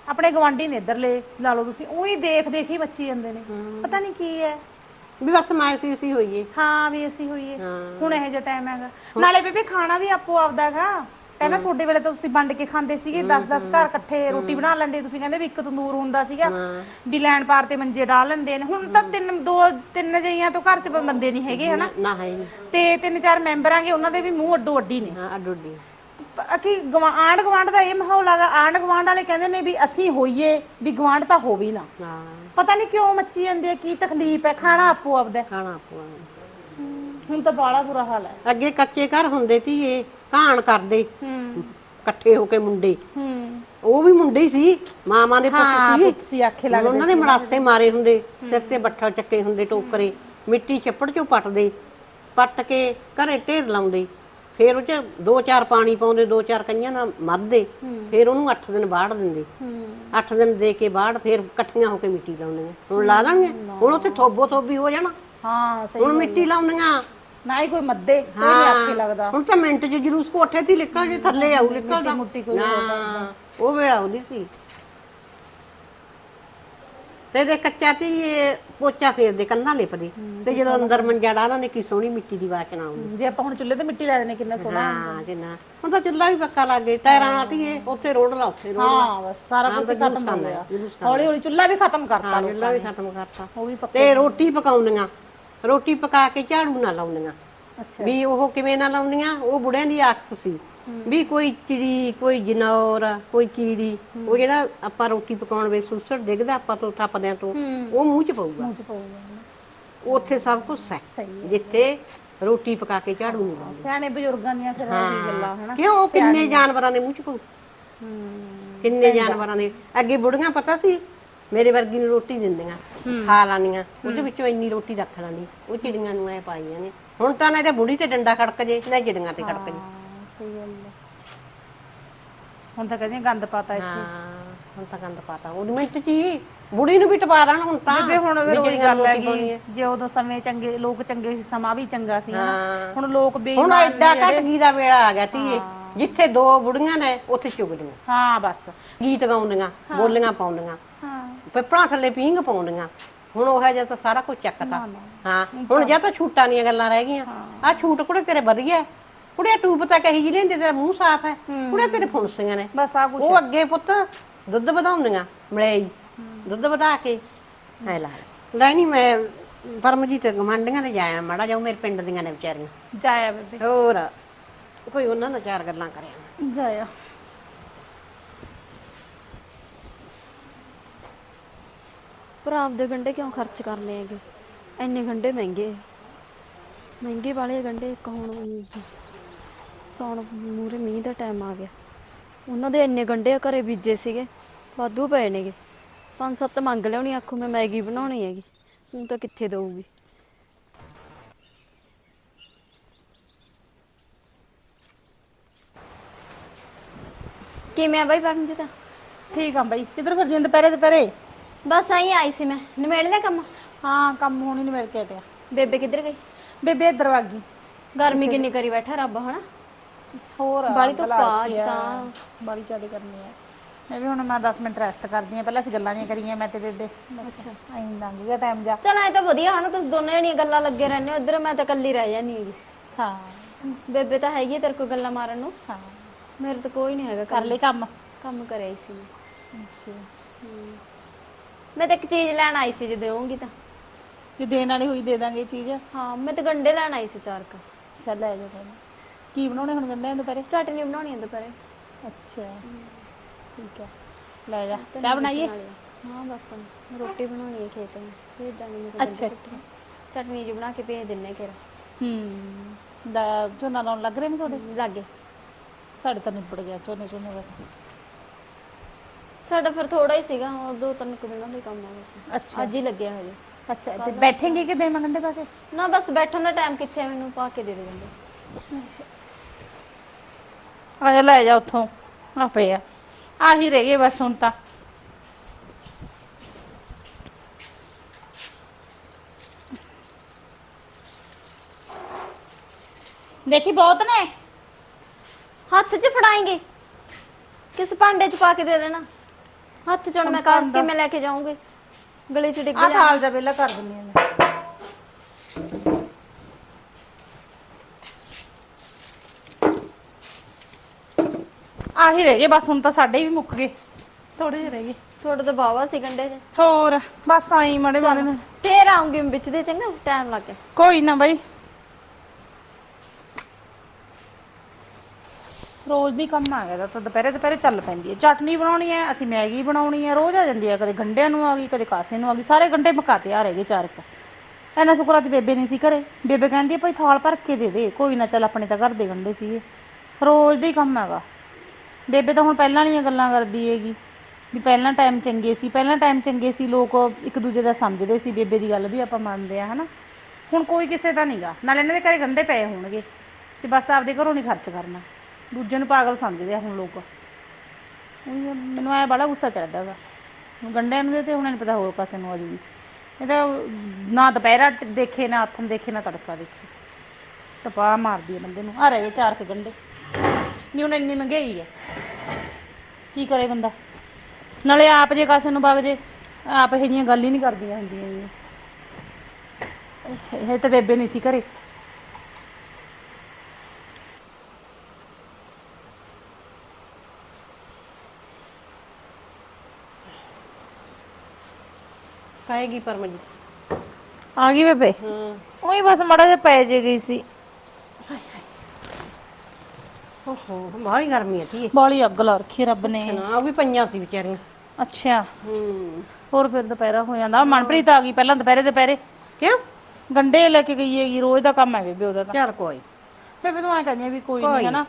ਆਪਣੇ ਗਵਾਂਢੀ ਨੇ ਇਧਰਲੇ ਲਾ ਲਓ ਤੁਸੀਂ ਉਹੀ ਦੇਖ ਦੇਖ ਹੀ ਮੱਚੀ ਜਾਂਦੇ ਨੇ। ਪਤਾ ਨਹੀਂ ਕੀ ਹੈ।
ਵੀ ਬਸ ਮੈਂ ਸੀ ਸੀ ਹੋਈਏ।
ਹਾਂ ਵੀ ਅਸੀਂ ਹੋਈਏ।
ਹਾਂ।
ਹੁਣ ਇਹੋ ਜਿਹਾ ਟਾਈਮ ਹੈਗਾ। ਨਾਲੇ ਬੇਬੇ ਖਾਣਾ ਵੀ ਆਪੋ ਆਪਦਾਗਾ ਪਹਿਲਾਂ ਤੁਹਾਡੇ ਵੇਲੇ ਤਾਂ ਤੁਸੀਂ ਵੰਡ ਕੇ ਖਾਂਦੇ ਸੀਗੇ 10-10 ਘਰ ਇਕੱਠੇ ਰੋਟੀ ਬਣਾ ਲੈਂਦੇ ਤੁਸੀਂ ਕਹਿੰਦੇ ਵੀ ਇੱਕ ਤੰਦੂਰ ਹੁੰਦਾ ਸੀਗਾ ਵੀ ਲੈਣ ਪਾਰ ਤੇ ਮੰਜੇ ਡਾਲ ਲੈਂਦੇ ਨੇ। ਹੁਣ ਤਾਂ ਤਿੰਨ ਦੋ ਤਿੰਨ ਜਈਆਂ ਤੋਂ ਘਰ 'ਚ ਬੰਦੇ ਨਹੀਂ ਹੈਗੇ ਹਨਾ?
ਨਾ ਹੈ ਹੀ ਨਹੀਂ।
ਤੇ ਤਿੰਨ ਚਾਰ ਮੈਂਬਰ ਆਂਗੇ ਉਹਨਾਂ ਦੇ ਵੀ ਮੂੰਹ ਅੱਡੋ ਅੱਡੀ ਨੇ।
ਹਾਂ ਅੱਡੋ ਅੱਡੀ।
ਪ- ਕਿ ਗਵਾ- ਆਂਢ ਗਵਾਂਢ ਦਾ ਇਹ ਮਾਹੌਲ ਹੈਗਾ ਆਂਢ ਗਵਾਂਢ ਵਾਲੇ ਕਹਿੰਦੇ ਨੇ ਵੀ ਅਸੀਂ ਹੋਈਏ ਵੀ ਗਵਾਂਢ ਤਾਂ ਹੋਵੇ ਨਾ।
ਹਾਂ।
ਪਤਾ ਨਹੀਂ ਕਿਉਂ ਮੱਚੀ ਜਾਂਦੀ ਹੈ ਕੀ ਤਕਲੀਫ ਹੈ ਖਾਣਾ ਆਪੋ ਆਪਦਾ।
ਖਾਣਾ ਆਪੋ।
ਹੁਣ ਤਾਂ ਬਾਲਾ ਬੁਰਾ ਹਾਲ ਹੈ।
ਅੱਗੇ ਕੱਚੇ ਘਰ ਹੁੰਦੇ ਸੀ ਇਹ। ਘਾਣ ਕਰਦੇ
ਹੂੰ।
ਇਕੱਠੇ ਹੋ ਕੇ ਮੁੰਡੇ।
ਹੂੰ।
ਉਹ ਵੀ ਮੁੰਡੇ ਹੀ ਸੀ ਮਾਮਾ ਦੇ
ਹਾਂ
ਪੁੱਤ ਸੀ
ਪੁੱਤ ਸੀ ਆਖੇ ਲੱਗ
ਉਹਨਾਂ ਨੇ ਮੜਾਸੇ ਮਾਰੇ ਹੁੰਦੇ ਸਿਰ ਤੇ ਬੱਠਲ ਚੱਕੇ ਹੁੰਦੇ ਟੋਕਰੇ ਮਿੱਟੀ ਛੱਪੜ ਚੋਂ ਪੱਟਦੇ ਪੱਟ ਕੇ ਘਰੇ ਢੇਰ ਲਾਉਂਦੇ। ਫਿਰ ਉਹ ਚ ਦੋ ਚਾਰ ਪਾਣੀ ਪਾਉਂਦੇ ਦੋ ਚਾਰ ਕਈਆਂ ਨਾਲ ਮੱਧਦੇ ਫਿਰ ਉਹਨੂੰ 8 ਦਿਨ ਬਾੜ ਦਿੰਦੇ।
ਹੂੰ।
8 ਦਿਨ ਦੇ ਕੇ ਬਾੜ ਫਿਰ ਇਕੱਠੀਆਂ ਹੋ ਕੇ ਮਿੱਟੀ ਲਾਉਂਦੀਆਂ ਹੁਣ ਲਾ ਲਾਂਗੇ। ਹੁਣ ਉੱਥੇ ਥੋਬੋ ਥੋਬੀ ਹੋ ਜਾਣਾ।
ਹਾਂ ਸਹੀ
ਹੁਣ ਮਿੱਟੀ ਲਾਉਂਦੀਆਂ।
ਨਾ ਹੀ ਕੋਈ ਮੱਦੇ ਕੋਈ ਨਹੀਂ ਆਖੇ ਲੱਗਦਾ।
ਹੁਣ ਤਾਂ ਮਿੰਟ 'ਚ ਜਲੂਸ ਕੋਠੇ ਤੇ ਹੀ ਨਿਕਲ ਜੇ ਥੱਲੇ ਆਉ ਨਿਕਲਦਾ
ਮੁੱਟੀ ਕੋਈ
ਨਾ, ਉਹ ਵੇਲਾ ਉਹਦੀ ਸੀ। ਤੇ ਦੇ ਕੱਚਾ ਤੇ ਇਹ ਪੋਚਾ ਫੇਰਦੇ ਕੰਧਾਂ ਲਿਪਦੇ ਤੇ ਜਦੋਂ ਅੰਦਰ ਮੰਜਾ ਡਾਲਾਂ ਨੇ ਕੀ ਸੋਹਣੀ ਮਿੱਟੀ ਦੀ ਵਾਸ਼ਨਾ ਆਉਂਦੀ
ਜੇ ਆਪਾਂ ਹੁਣ ਚੁੱਲ੍ਹੇ ਤੇ ਮਿੱਟੀ ਲਾ ਦੇਣੇ ਕਿੰਨਾ ਸੋਹਣਾ
ਹਾਂ ਜਿੰਨਾ ਹੁਣ ਤਾਂ ਚੁੱਲ੍ਹਾ ਵੀ ਪੱਕਾ ਲੱਗ ਗਿਆ ਟਾਇਰਾਂ ਨਾਲ ਧੀਏ ਉੱਥੇ ਰੋਡ ਲਾ ਉੱਥੇ ਰੋਡ
ਹਾਂ ਬਸ ਸਾਰਾ ਕੁਝ ਖਤਮ ਹੋ ਗਿਆ। ਹੌਲੀ ਹੌਲੀ ਚੁੱਲ੍ਹਾ ਵੀ ਖਤਮ ਕਰਤਾ
ਚੁੱਲ੍ਹਾ ਵੀ ਖਤਮ ਕਰਤਾ।
ਉਹ ਵੀ ਪੱਕਾ
ਤੇ ਰੋਟੀ ਪਕਾਉਂਦੀਆਂ ਰੋਟੀ ਪਕਾ ਕੇ ਝਾੜੂ ਨਾ ਲਾਉਂਦੀਆਂ।
ਅੱਛਾ।
ਵੀ ਉਹ ਕਿਵੇਂ ਨਾ ਲਾਉਂਦੀਆਂ ਉਹ ਬੁੜਿਆਂ ਦੀ ਆਕਸ ਸੀ। ਵੀ ਕੋਈ ਚਿੜੀ ਕੋਈ ਜਨੌਰ ਕੋਈ ਕੀੜੀ ਉਹ ਜਿਹੜਾ ਆਪਾਂ ਰੋਟੀ ਪਕਾਉਣ ਵੇ ਸੁਸੜ ਡਿੱਗਦਾ ਆਪਾਂ ਤੋਂ ਥੱਪਦਿਆਂ ਤੋਂ ਉਹ ਮੂੰਹ ਚ ਪਊਗਾ।
ਮੂੰਹ ਚ ਪਊਗਾ।
ਉੱਥੇ ਸਭ ਕੁਝ ਹੈ।
ਸਹੀ
ਜਿੱਥੇ ਰੋਟੀ ਪਕਾ ਕੇ ਝਾੜੂ ਨਹੀਂ ਲਾਉਂਦੇ।
ਸਿਆਣੇ ਬਜ਼ੁਰਗਾਂ ਦੀਆਂ ਫਿਰ ਉਹੀ ਗੱਲਾਂ ਹਨਾ।
ਕਿਉਂ? ਉਹ ਕਿੰਨੇ ਜਾਨਵਰਾਂ ਦੇ ਮੂੰਹ ਚ ਪਊ? ਕਿੰਨੇ ਜਾਨਵਰਾਂ ਦੇ? ਅੱਗੇ ਬੁੜੀਆਂ ਪਤਾ ਸੀ? ਮੇਰੇ ਵਰਗੀ ਨੂੰ ਰੋਟੀ ਦਿੰਦੀਆਂ ਖਾ ਲਾਨੀਆਂ ਉਹਦੇ ਵਿੱਚੋਂ ਇੰਨੀ ਰੋਟੀ ਰੱਖ ਲਾਨੀ ਉਹ ਚਿੜੀਆਂ ਨੂੰ ਐ ਪਾਈਆਂ ਨੇ। ਹੁਣ ਤਾਂ ਨਾ ਤੇ ਬੁੜੀ ਤੇ ਡੰਡਾ ਖੜਕ ਜੇ ਨਾ ਚਿੜੀਆਂ ਤੇ ਖੜਕ ਜੇ।
ਹਾਂ, ਸਹੀ ਗੱਲ ਹੈ। ਹੁਣ ਤਾਂ ਕਹਿੰਦੇ ਗੰਦ ਪਾਤਾ ਇੱਥੇ।
ਹਾਂ ਹੁਣ ਤਾਂ ਗੰਦ ਪਾਤਾ। ਉਹ ਮਿੰਟ ਚ ਹੀ ਬੁੜੀ ਨੂੰ ਵੀ ਟਪਾ ਦੇਣ ਹੁਣ ਤਾਂ।
ਬੇਬੇ ਹੁਣ ਫਿਰ
ਵੀ
ਉਹੀ
ਜਿਹੜੀਆਂ
ਗੱਲ
ਰੋਟੀ ਪਾਉਣੀ
ਹੈਗੀ
ਹੈ।
ਜੇ ਉਦੋਂ ਸਮੇਂ ਚੰਗੇ ਲੋਕ ਚੰਗੇ ਸੀ ਸਮਾਂ ਵੀ ਚੰਗਾ ਸੀ ਹਨਾ।
ਹਾਂ।
ਹੁਣ ਲੋਕ
ਹੁਣ
ਬੇਈਮਾਨ
ਐਡਾ ਘਟ ਗੀ ਦਾ ਵੇਲਾ ਆ ਗਿਆ ਧੀਏ। ਜਿੱਥੇ ਦੋ ਬੁੜੀਆਂ ਨੇ ਉੱਥੇ ਚੁਗਲੀਆਂ।
ਹਾਂ ਬਸ।
ਗੀਤ ਗਾਉਂਦੀਆਂ ਬੋਲੀਆਂ ਪਾਉਂਦੀਆਂ।
ਹਾਂ।
ਪਿੱਪਲਾਂ ਥੱਲੇ ਪੀਂਘ ਪਾਉਂਦੀਆਂ। ਹੁਣ ਉਹ ਜਿਹਾ ਤਾਂ ਸਾਰਾ ਕੁਝ ਚੱਕਤਾ। ਹਾਂ ਹੁਣ ਜਾਂ ਤਾਂ ਛੂਟਾਂ ਦੀਆਂ ਗੱਲਾਂ ਰਹਿ ਗਈਆਂ। ਆ ਛੂਟ ਕੁੜੇ ਤੇਰੇ ਵਧੀਆ। ਕੁੜੇ ਟੂਬ ਤਾਂ ਕਹੀ ਜੀ ਲੈਂਦੇ ਤੇਰਾ ਮੂੰਹ ਸਾਫ਼ ਹੈ। ਕੁੜੇ ਤੇਰੇ ਫੁੰਸੀਆਂ ਨੇ।
ਬਸ ਆ ਕੁਛ
ਉਹ ਅੱਗੇ ਪੁੱਤ ਦੁੱਧ ਵਧਾਉਂਦੀਆਂ ਮਲਾਈ। ਦੁੱਧ ਵਧਾ ਕੇ। ਐ ਲਾ। ਲੈ। ਲੈ ਨਹੀਂ ਮੈਂ ਪਰਮਜੀਤ ਗਮੰਡੀਆਂ ਦੇ ਜਾਇਆ ਮਾੜਾ ਜਾਉ ਮੇਰੇ ਪਿੰਡ ਦੀਆਂ ਨੇ ਵਿਚਾਰੀਆਂ।
ਜਾਇਆ ਬੇਬੇ।
ਹੋਰ ਕੋਈ ਉਹਨਾਂ ਨਾਲ ਚਾਰ ਗੱਲਾਂ ਕਰਿਆ।
ਜਾਇਆ।
ਭਰਾ ਆਪਦੇ ਗੰਡੇ ਕਿਉਂ ਖਰਚ ਕਰਨੇ ਹੈਗੇ? ਇੰਨੇ ਗੰਡੇ ਮਹਿੰਗੇ ਮਹਿੰਗੇ ਵਾਲੇ ਗੰਡੇ ਇੱਕ ਹੁਣ ਸੌਣ ਮੂਰੇ ਮੀਂਹ ਦਾ ਟਾਈਮ ਆ ਗਿਆ। ਉਹਨਾਂ ਦੇ ਇੰਨੇ ਗੰਡੇ ਘਰੇ ਬੀਜੇ ਸੀਗੇ। ਵਾਧੂ ਪਏ ਨੇਗੇ। ਪੰਜ ਸੱਤ ਮੰਗ ਲਿਆਉਣੀ ਆਖੂ ਮੈਂ ਮੈਗੀ ਬਣਾਉਣੀ ਹੈਗੀ। ਹੁਣ ਤਾਂ ਕਿੱਥੇ ਦਊਗੀ? ਕਿਵੇਂ ਆ ਬਾਈ ਪਰਮਜੀਤ?
ਠੀਕ ਆ ਬਾਈ। ਕਿੱਧਰ ਫਿਰ ਜਿੰਦ ਦੁਪਹਿਰੇ ਦੁਪਹਿਰੇ?
ਬਸ ਆਈ ਆਈ ਸੀ ਮੈਂ। ਨਿਮੇੜ ਲਿਆ ਕੰਮ?
ਹਾਂ ਕੰਮ ਹੋਣੀ ਮਿਲ ਕੇ ਹਟਿਆ।
ਬੇਬੇ ਕਿੱਧਰ ਗਈ?
ਬੇਬੇ ਇੱਧਰ ਵਾਗੀ
ਗਰਮੀ ਕਿੰਨੀ ਕਰੀ ਬੈਠਾ ਰੱਬ ਹਨਾ?
ਹੋਰ
ਅੱਜ
ਕੀ ਆ,
ਤਾਂ।
ਬਾਹਲੀ ਜ਼ਿਆਦਾ ਕਰਨੀ ਹੈ ਮੈਂ ਵੀ ਹੁਣ ਮੈਂ 10 ਮਿੰਟ ਰੈਸਟ ਕਰਦੀ ਆ। ਪਹਿਲਾਂ ਅਸੀਂ ਗੱਲਾਂ ਨਹੀਂ ਕਰੀਆਂ ਮੈਂ ਤੇ ਬੇਬੇ। ਬਸ ਆਈ ਲੰਘ ਗਿਆ ਟਾਈਮ ਜਾ।
ਚਲ ਐ ਤਾਂ ਵਧੀਆ ਹਨਾ? ਤੁਸੀਂ ਦੋਨੇ ਜਣੀਆਂ ਗੱਲਾਂ ਲੱਗੇ ਰਹਿੰਦੇ ਹੋ। ਇੱਧਰ ਮੈਂ ਤਾਂ ਇਕੱਲੀ ਰਹਿ ਹੈਗੀ।
ਹਾਂ।
ਬੇਬੇ ਤਾਂ ਹੈਗੀ ਤੇਰੇ ਕੋਲ ਗੱਲਾਂ ਮਾਰਨ ਨੂੰ।
ਹਾਂ।
ਮੇਰੇ ਤਾਂ ਕੋਈ ਨਹੀਂ ਹੈਗਾ
ਕਰ ਲਈ ਕੰਮ?
ਕੰਮ ਕਰਿਆ ਹੀ ਸੀ।
ਅੱਛਾ।
ਮੈਂ ਤਾਂ ਇੱਕ ਚੀਜ਼ ਲੈਣ ਆਈ ਸੀ ਜੇ ਦੇਵਾਂਗੀ ਤਾਂ।
ਜੇ ਦੇਣ ਵਾਲੀ ਹੋਈ ਦੇ ਦਾਂਗੇ ਇਹ ਚੀਜ਼।
ਹਾਂ ਮੈਂ ਤਾਂ ਗੰਡੇ ਲੈਣ ਆਈ ਸੀ ਚਾਰ ਕ।
ਚੱਲ ਲੈ ਜਾ ਫਿਰ। ਕੀ ਬਣਾਉਣੇ ਹੁਣ ਗੰਢਿਆਂ ਦੇ ਦੁਪਹਿਰੇ?
ਚਟਨੀ ਬਣਾਉਣੀ ਹੈ ਦੁਪਹਿਰੇ।
ਅੱਛਾ ਠੀਕ ਹੈ। ਲੈ ਜਾ ਚਾਹ ਬਣਾਈਏ?
ਹਾਂ ਬਸ ਰੋਟੀ ਬਣਾਉਣੀ ਹੈ ਖੇਤ ਨੂੰ। ਭੇਜ ਦਾਂਗੇ ਮੈਂ
ਅੱਛਾ ਅੱਛਾ
ਚਟਨੀ ਜੀ ਬਣਾ ਕੇ ਭੇਜ ਦਿੰਨੇ ਕਿਰ
ਹੂੰ ਦਾ ਝੋਨਾ ਲਾਉਣ ਲੱਗ ਰਹੇ ਨੇ ਤੁਹਾਡੇ?
ਲਾਗੇ।
ਸਾਡੇ ਤਾਂ ਨਿਬੜ ਗਿਆ ਝੋਨੇ ਝੋਨੇ ਦਾ।
ਸਾਡਾ ਫਿਰ ਥੋੜਾ ਹੀ ਸੀਗਾ ਉਹ ਦੋ ਤਿੰਨ ਕੁ ਦਿਨਾਂ ਦਾ ਹੀ ਕੰਮ ਆ ਬਸ।
ਅੱਛਾ।
ਅੱਜ ਹੀ ਲੱਗਿਆ ਹਜੇ।
ਅੱਛਾ ਤੇ ਬੈਠੇਂਗੇ ਕਿ ਦੇਵਾਂ ਗੰਢੇ ਪਾ ਕੇ?
ਨਾ ਬਸ ਬੈਠਣ ਦਾ ਟਾਈਮ ਕਿੱਥੇ ਆ ਮੈਨੂੰ ਪਾ ਕੇ ਦੇ ਦੇ ਗੰਡੇ
ਆ ਲੈ ਜਾ ਉੱਥੋਂ ਆ। ਪਿਆ ਆਹੀ ਰਹਿ ਗਏ ਬਸ ਹੁਣ ਤਾਂ। ਦੇਖੀ ਬਹੁਤ ਨੇ?
ਹੱਥ 'ਚ ਫੜਾਏਂਗੇ। ਕਿਸ ਭਾਂਡੇ 'ਚ ਪਾ ਕੇ ਦੇ ਦੇਣਾ? ਹੱਥ 'ਚ ਮੈਂ ਕਰ ਕਿਵੇਂ ਲੈ ਕੇ ਜਾਊਂਗੀ। ਗਲੇ 'ਚ ਡਿੱਗ
ਆ
ਜਾ
ਥਾਲ ਜਾ ਵੇਲਾ ਕਰ ਦਿੰਨੀ ਆ ਮੈਂ। ਆਹੀ ਰਹਿ ਗਏ ਬਸ ਹੁਣ ਤਾਂ ਸਾਡੇ ਵੀ ਮੁੱਕ ਗਏ। ਥੋੜੇ ਜਿਹੇ ਰਹਿ ਗਏ।
ਥੋੜਾ ਤਾਂ ਬਾਵਾ ਸੀ ਗੰਡੇ 'ਚ।
ਹੋਰ ਬਸ ਆਈ ਮੜੇ ਮਾੜੇ ਨੂੰ।
ਫੇਰ ਆਉਂਗੀ ਵਿੱਚ ਦੇ ਚੰਗਾ? ਟਾਈਮ ਲੱਗ ਗਿਆ।
ਕੋਈ ਨਾ ਬਾਈ। ਰੋਜ਼ ਦੀ ਕੰਮ ਆ ਗਿਆ, ਤਾਂ ਦੁਪਹਿਰੇ ਦੁਪਹਿਰੇ ਚੱਲ ਪੈਂਦੀ ਹੈ। ਚਟਨੀ ਬਣਾਉਣੀ ਹੈ, ਅਸੀਂ ਮੈਗੀ ਬਣਾਉਣੀ ਹੈ, ਰੋਜ਼ ਆ ਜਾਂਦੀ ਹੈ, ਕਦੇ ਗੰਢਿਆਂ ਨੂੰ ਆ ਗਈ, ਕਦੇ ਕਾਸੇ ਨੂੰ ਆ ਗਈ, ਸਾਰੇ ਗੰਢੇ ਮਕਾਤੇ ਆ ਰਹਿ ਗਏ ਚਾਰ ਇੱਕ। ਐਨਾ ਸ਼ੁਕਰ ਅੱਜ ਬੇਬੇ ਨਹੀਂ ਸੀ ਘਰੇ। ਬੇਬੇ ਕਹਿੰਦੀ ਹੈ, ਭਾਈ ਥਾਲ ਭਰ ਕੇ ਦੇ ਦੇ, ਕੋਈ ਨਾ ਚੱਲ ਆਪਣੇ ਤਾਂ ਘਰ ਦੇ ਗੰਢੇ ਸੀਗੇ। ਰੋਜ਼ ਦਾ ਹੀ ਕੰਮ ਹੈਗਾ। ਬੇਬੇ ਤਾਂ ਹੁਣ ਪਹਿਲਾਂ ਵਾਲੀਆਂ ਗੱਲਾਂ ਕਰਦੀ ਹੈਗੀ, ਵੀ ਪਹਿਲਾਂ ਟਾਈਮ ਚੰਗੇ ਸੀ, ਪਹਿਲਾਂ ਟਾਈਮ ਚੰਗੇ ਸੀ, ਲੋਕ ਇੱਕ ਦੂਜੇ ਦਾ ਸਮਝਦੇ ਸੀ, ਬੇਬੇ ਦੀ ਗੱਲ ਵੀ ਆਪਾਂ ਮੰਨਦੇ ਆ ਹਨਾ। ਹੁਣ ਕੋਈ ਕਿਸੇ ਦਾ ਨਹੀਂਗਾ ਨਾਲੇ ਇਹਨਾਂ ਦੇ ਘਰੇ ਗੰਢੇ ਪਏ ਹੋਣਗੇ, ਤੇ ਬਸ ਆਪਦੇ ਘਰੋਂ ਨਹੀਂ ਖਰਚ ਕਰਨਾ। ਦੂਜੇ ਨੂੰ ਪਾਗਲ ਸਮਝਦੇ ਆ ਹੁਣ ਲੋਕ। ਮੈਨੂੰ ਐ ਬੜਾ ਗੁੱਸਾ ਚੜਦਾ ਗਾ। ਹੁਣ ਨੂੰ ਤੇ ਹੁਣ ਨਹੀਂ ਪਤਾ ਹੋਰ ਕਾਸੇ ਨੂੰ ਆ ਜੂਗੀ। ਇਹ ਤਾਂ ਨਾ ਦੁਪਹਿਰਾ ਦੇਖੇ, ਨਾ ਹੱਥਨ ਦੇਖੇ, ਨਾ ਤੜਕਾ ਦੇਖੇ। ਤਪਾ ਮਾਰਦੀ ਹੈ ਬੰਦੇ ਨੂੰ। ਆ ਰਹੇ ਚਾਰ ਕੇ ਗੰਢੇ ਨਹੀਂ ਹੁਣ ਇੰਨੀ ਮਹਿੰਗਾਈ ਹੈ ਕੀ ਕਰੇ ਬੰਦਾ? ਨਾਲੇ ਆਪ ਜੇ ਕਾਸੇ ਨੂੰ ਵਗ ਜੇ, ਆਪ ਇਹ ਜੀਆਂ ਗੱਲ ਹੀ ਨਹੀਂ ਕਰਦੀਆਂ ਹੁੰਦੀਆਂ। ਇਹ ਤਾਂ ਬੇਬੇ ਨਹੀਂ ਸੀ ਘਰੇ।
ਪਾਏਗੀ ਪਰਮਜੀਤ।
ਆ ਗਈ ਬੇਬੇ?
ਹਾਂ।
ਉਹੀ ਬਸ ਮੜਾ ਜਿਹਾ ਪੈ ਜੇ ਗਈ ਸੀ।
ਓਹੋ ਬਾਹਲੀ ਗਰਮੀ ਆ ਧੀਏ।
ਬਾਲੀ ਅੱਗ ਲਾ ਰੱਖੀ ਰੱਬ ਨੇ।
ਨਾ ਉਹ ਵੀ ਪਈਆਂ ਸੀ ਵਿਚਾਰੀਆਂ।
ਅੱਛਾ।
ਹੂੰ।
ਹੋਰ ਫਿਰ ਦੁਪਹਿਰਾ ਹੋ ਜਾਂਦਾ। ਮਨਪ੍ਰੀਤ ਆ ਗਈ ਪਹਿਲਾਂ ਦੁਪਹਿਰੇ ਦੁਪਹਿਰੇ।
ਕਿਉਂ?
ਗੰਡੇ ਲੈ ਕੇ ਗਈ ਹੈਗੀ ਰੋਜ਼ ਦਾ ਕੰਮ ਹੈ ਬੇਬੇ ਉਹਦਾ ਤਾਂ।
ਚੱਲ ਕੋਈ।
ਬੇਬੇ ਤੂੰ ਐ ਕਹਿੰਦੀ ਆ ਵੀ ਕੋਈ ਨਹੀਂ ਹੈ ਨਾ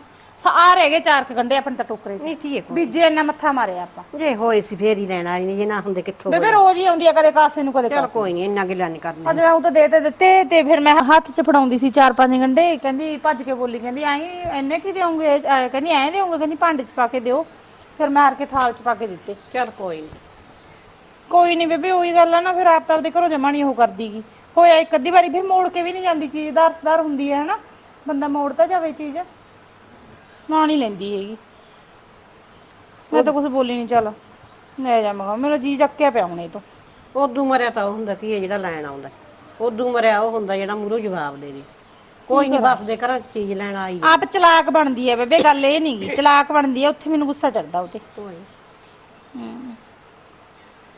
ਆ ਰਹਿ ਗਏ ਚਾਰ ਕ ਗੰਡੇ ਆਪਣੇ ਤਾਂ ਟੋਕਰੇ 'ਚ।
ਨਹੀਂ ਧੀਏ ਕੋਈ?
ਬੀਜੇ ਇੰਨਾ ਮੱਥਾ ਮਾਰਿਆ ਆਪਾਂ।
ਜੇ ਹੋਏ ਸੀ ਫੇਰ ਹੀ ਲੈਣਾ ਨਹੀਂ ਜੇ ਨਾ ਹੁੰਦੇ ਕਿੱਥੋਂ
ਬੇਬੇ ਰੋਜ਼ ਹੀ ਆਉਂਦੀ ਆ ਕਦੇ ਕਾਸੇ ਨੂੰ ਕਦੇ
ਚੱਲ ਕੋਈ ਨਹੀਂ ਇੰਨਾ ਗਿਲਾ ਨਹੀਂ ਕਰਨਾ।
ਅੱਜ ਮੈਂ ਉਹ ਤਾਂ ਦੇ ਤੇ ਦਿੱਤੇ ਤੇ ਫਿਰ ਮੈਂ ਹੱਥ 'ਚ ਫੜਾਉਂਦੀ ਸੀ ਚਾਰ ਪੰਜ ਗੰਡੇ ਕਹਿੰਦੀ ਭੱਜ ਕੇ ਬੋਲੀ ਕਹਿੰਦੀ ਐਂ ਇੰਨੇ ਕੀ ਦੇਉਂਗੇ ਕਹਿੰਦੀ ਐਂ ਦੇਉਂਗੇ ਕਹਿੰਦੀ ਭਾਂਡੇ 'ਚ ਪਾ ਕੇ ਦਿਓ। ਫਿਰ ਮੈਂ ਹਾਰ ਕੇ ਥਾਲ 'ਚ ਪਾ ਕੇ ਦਿੱਤੇ।
ਚੱਲ ਕੋਈ ਨਹੀਂ।
ਕੋਈ ਨਹੀਂ ਬੇਬੇ ਉਹੀ ਗੱਲ ਆ ਨਾ ਫਿਰ ਆਪ ਤਾਂ ਆਪਦੇ ਘਰੋਂ ਜਮਾ ਨਹੀਂ ਉਹ ਕਰਦੀਗੀ। ਹੋਇਆ ਇੱਕ ਅੱਧੀ ਵਾਰੀ ਫਿਰ ਮੋੜ ਕੇ ਵੀ ਨਹੀਂ ਜਾਂਦੀ ਚੀਜ਼ ਦਾਰਸਦਾਰ ਹੁੰਦੀ ਹੈ ਹਨਾ? ਬੰਦਾ ਮੋੜ ਤਾਂ ਜਾਵੇ ਚੀਜ਼। ਨਾ ਨਹੀਂ ਲੈਂਦੀ ਹੈਗੀ। ਮੈਂ ਤਾਂ ਕੁਝ ਬੋਲੀ ਨਹੀਂ ਚੱਲ। ਲੈ ਜਾ ਮਗਾ ਮੇਰਾ ਜੀ ਚੱਕਿਆ ਪਿਆ ਹੁਣ ਇਹ ਤੋਂ।
ਉਦੋਂ ਮਰਿਆ ਤਾਂ ਉਹ ਹੁੰਦਾ ਧੀਏ ਜਿਹੜਾ ਲੈਣ ਆਉਂਦਾ। ਉਦੋਂ ਮਰਿਆ ਉਹ ਹੁੰਦਾ ਜਿਹੜਾ ਮੂਹਰੋਂ ਜਵਾਬ ਦੇ ਦੇ। ਕੋਈ ਨਹੀਂ ਬਸ ਦੇ ਘਰਾਂ 'ਚ ਚੀਜ਼ ਲੈਣ ਆਈ।
ਆਪ ਚਲਾਕ ਬਣਦੀ ਹੈ ਬੇਬੇ ਗੱਲ ਇਹ ਨਹੀਂਗੀ ਚਲਾਕ ਬਣਦੀ ਹੈ ਉੱਥੇ ਮੈਨੂੰ ਗੁੱਸਾ ਚੜਦਾ ਉਤੇ
ਕੋਈ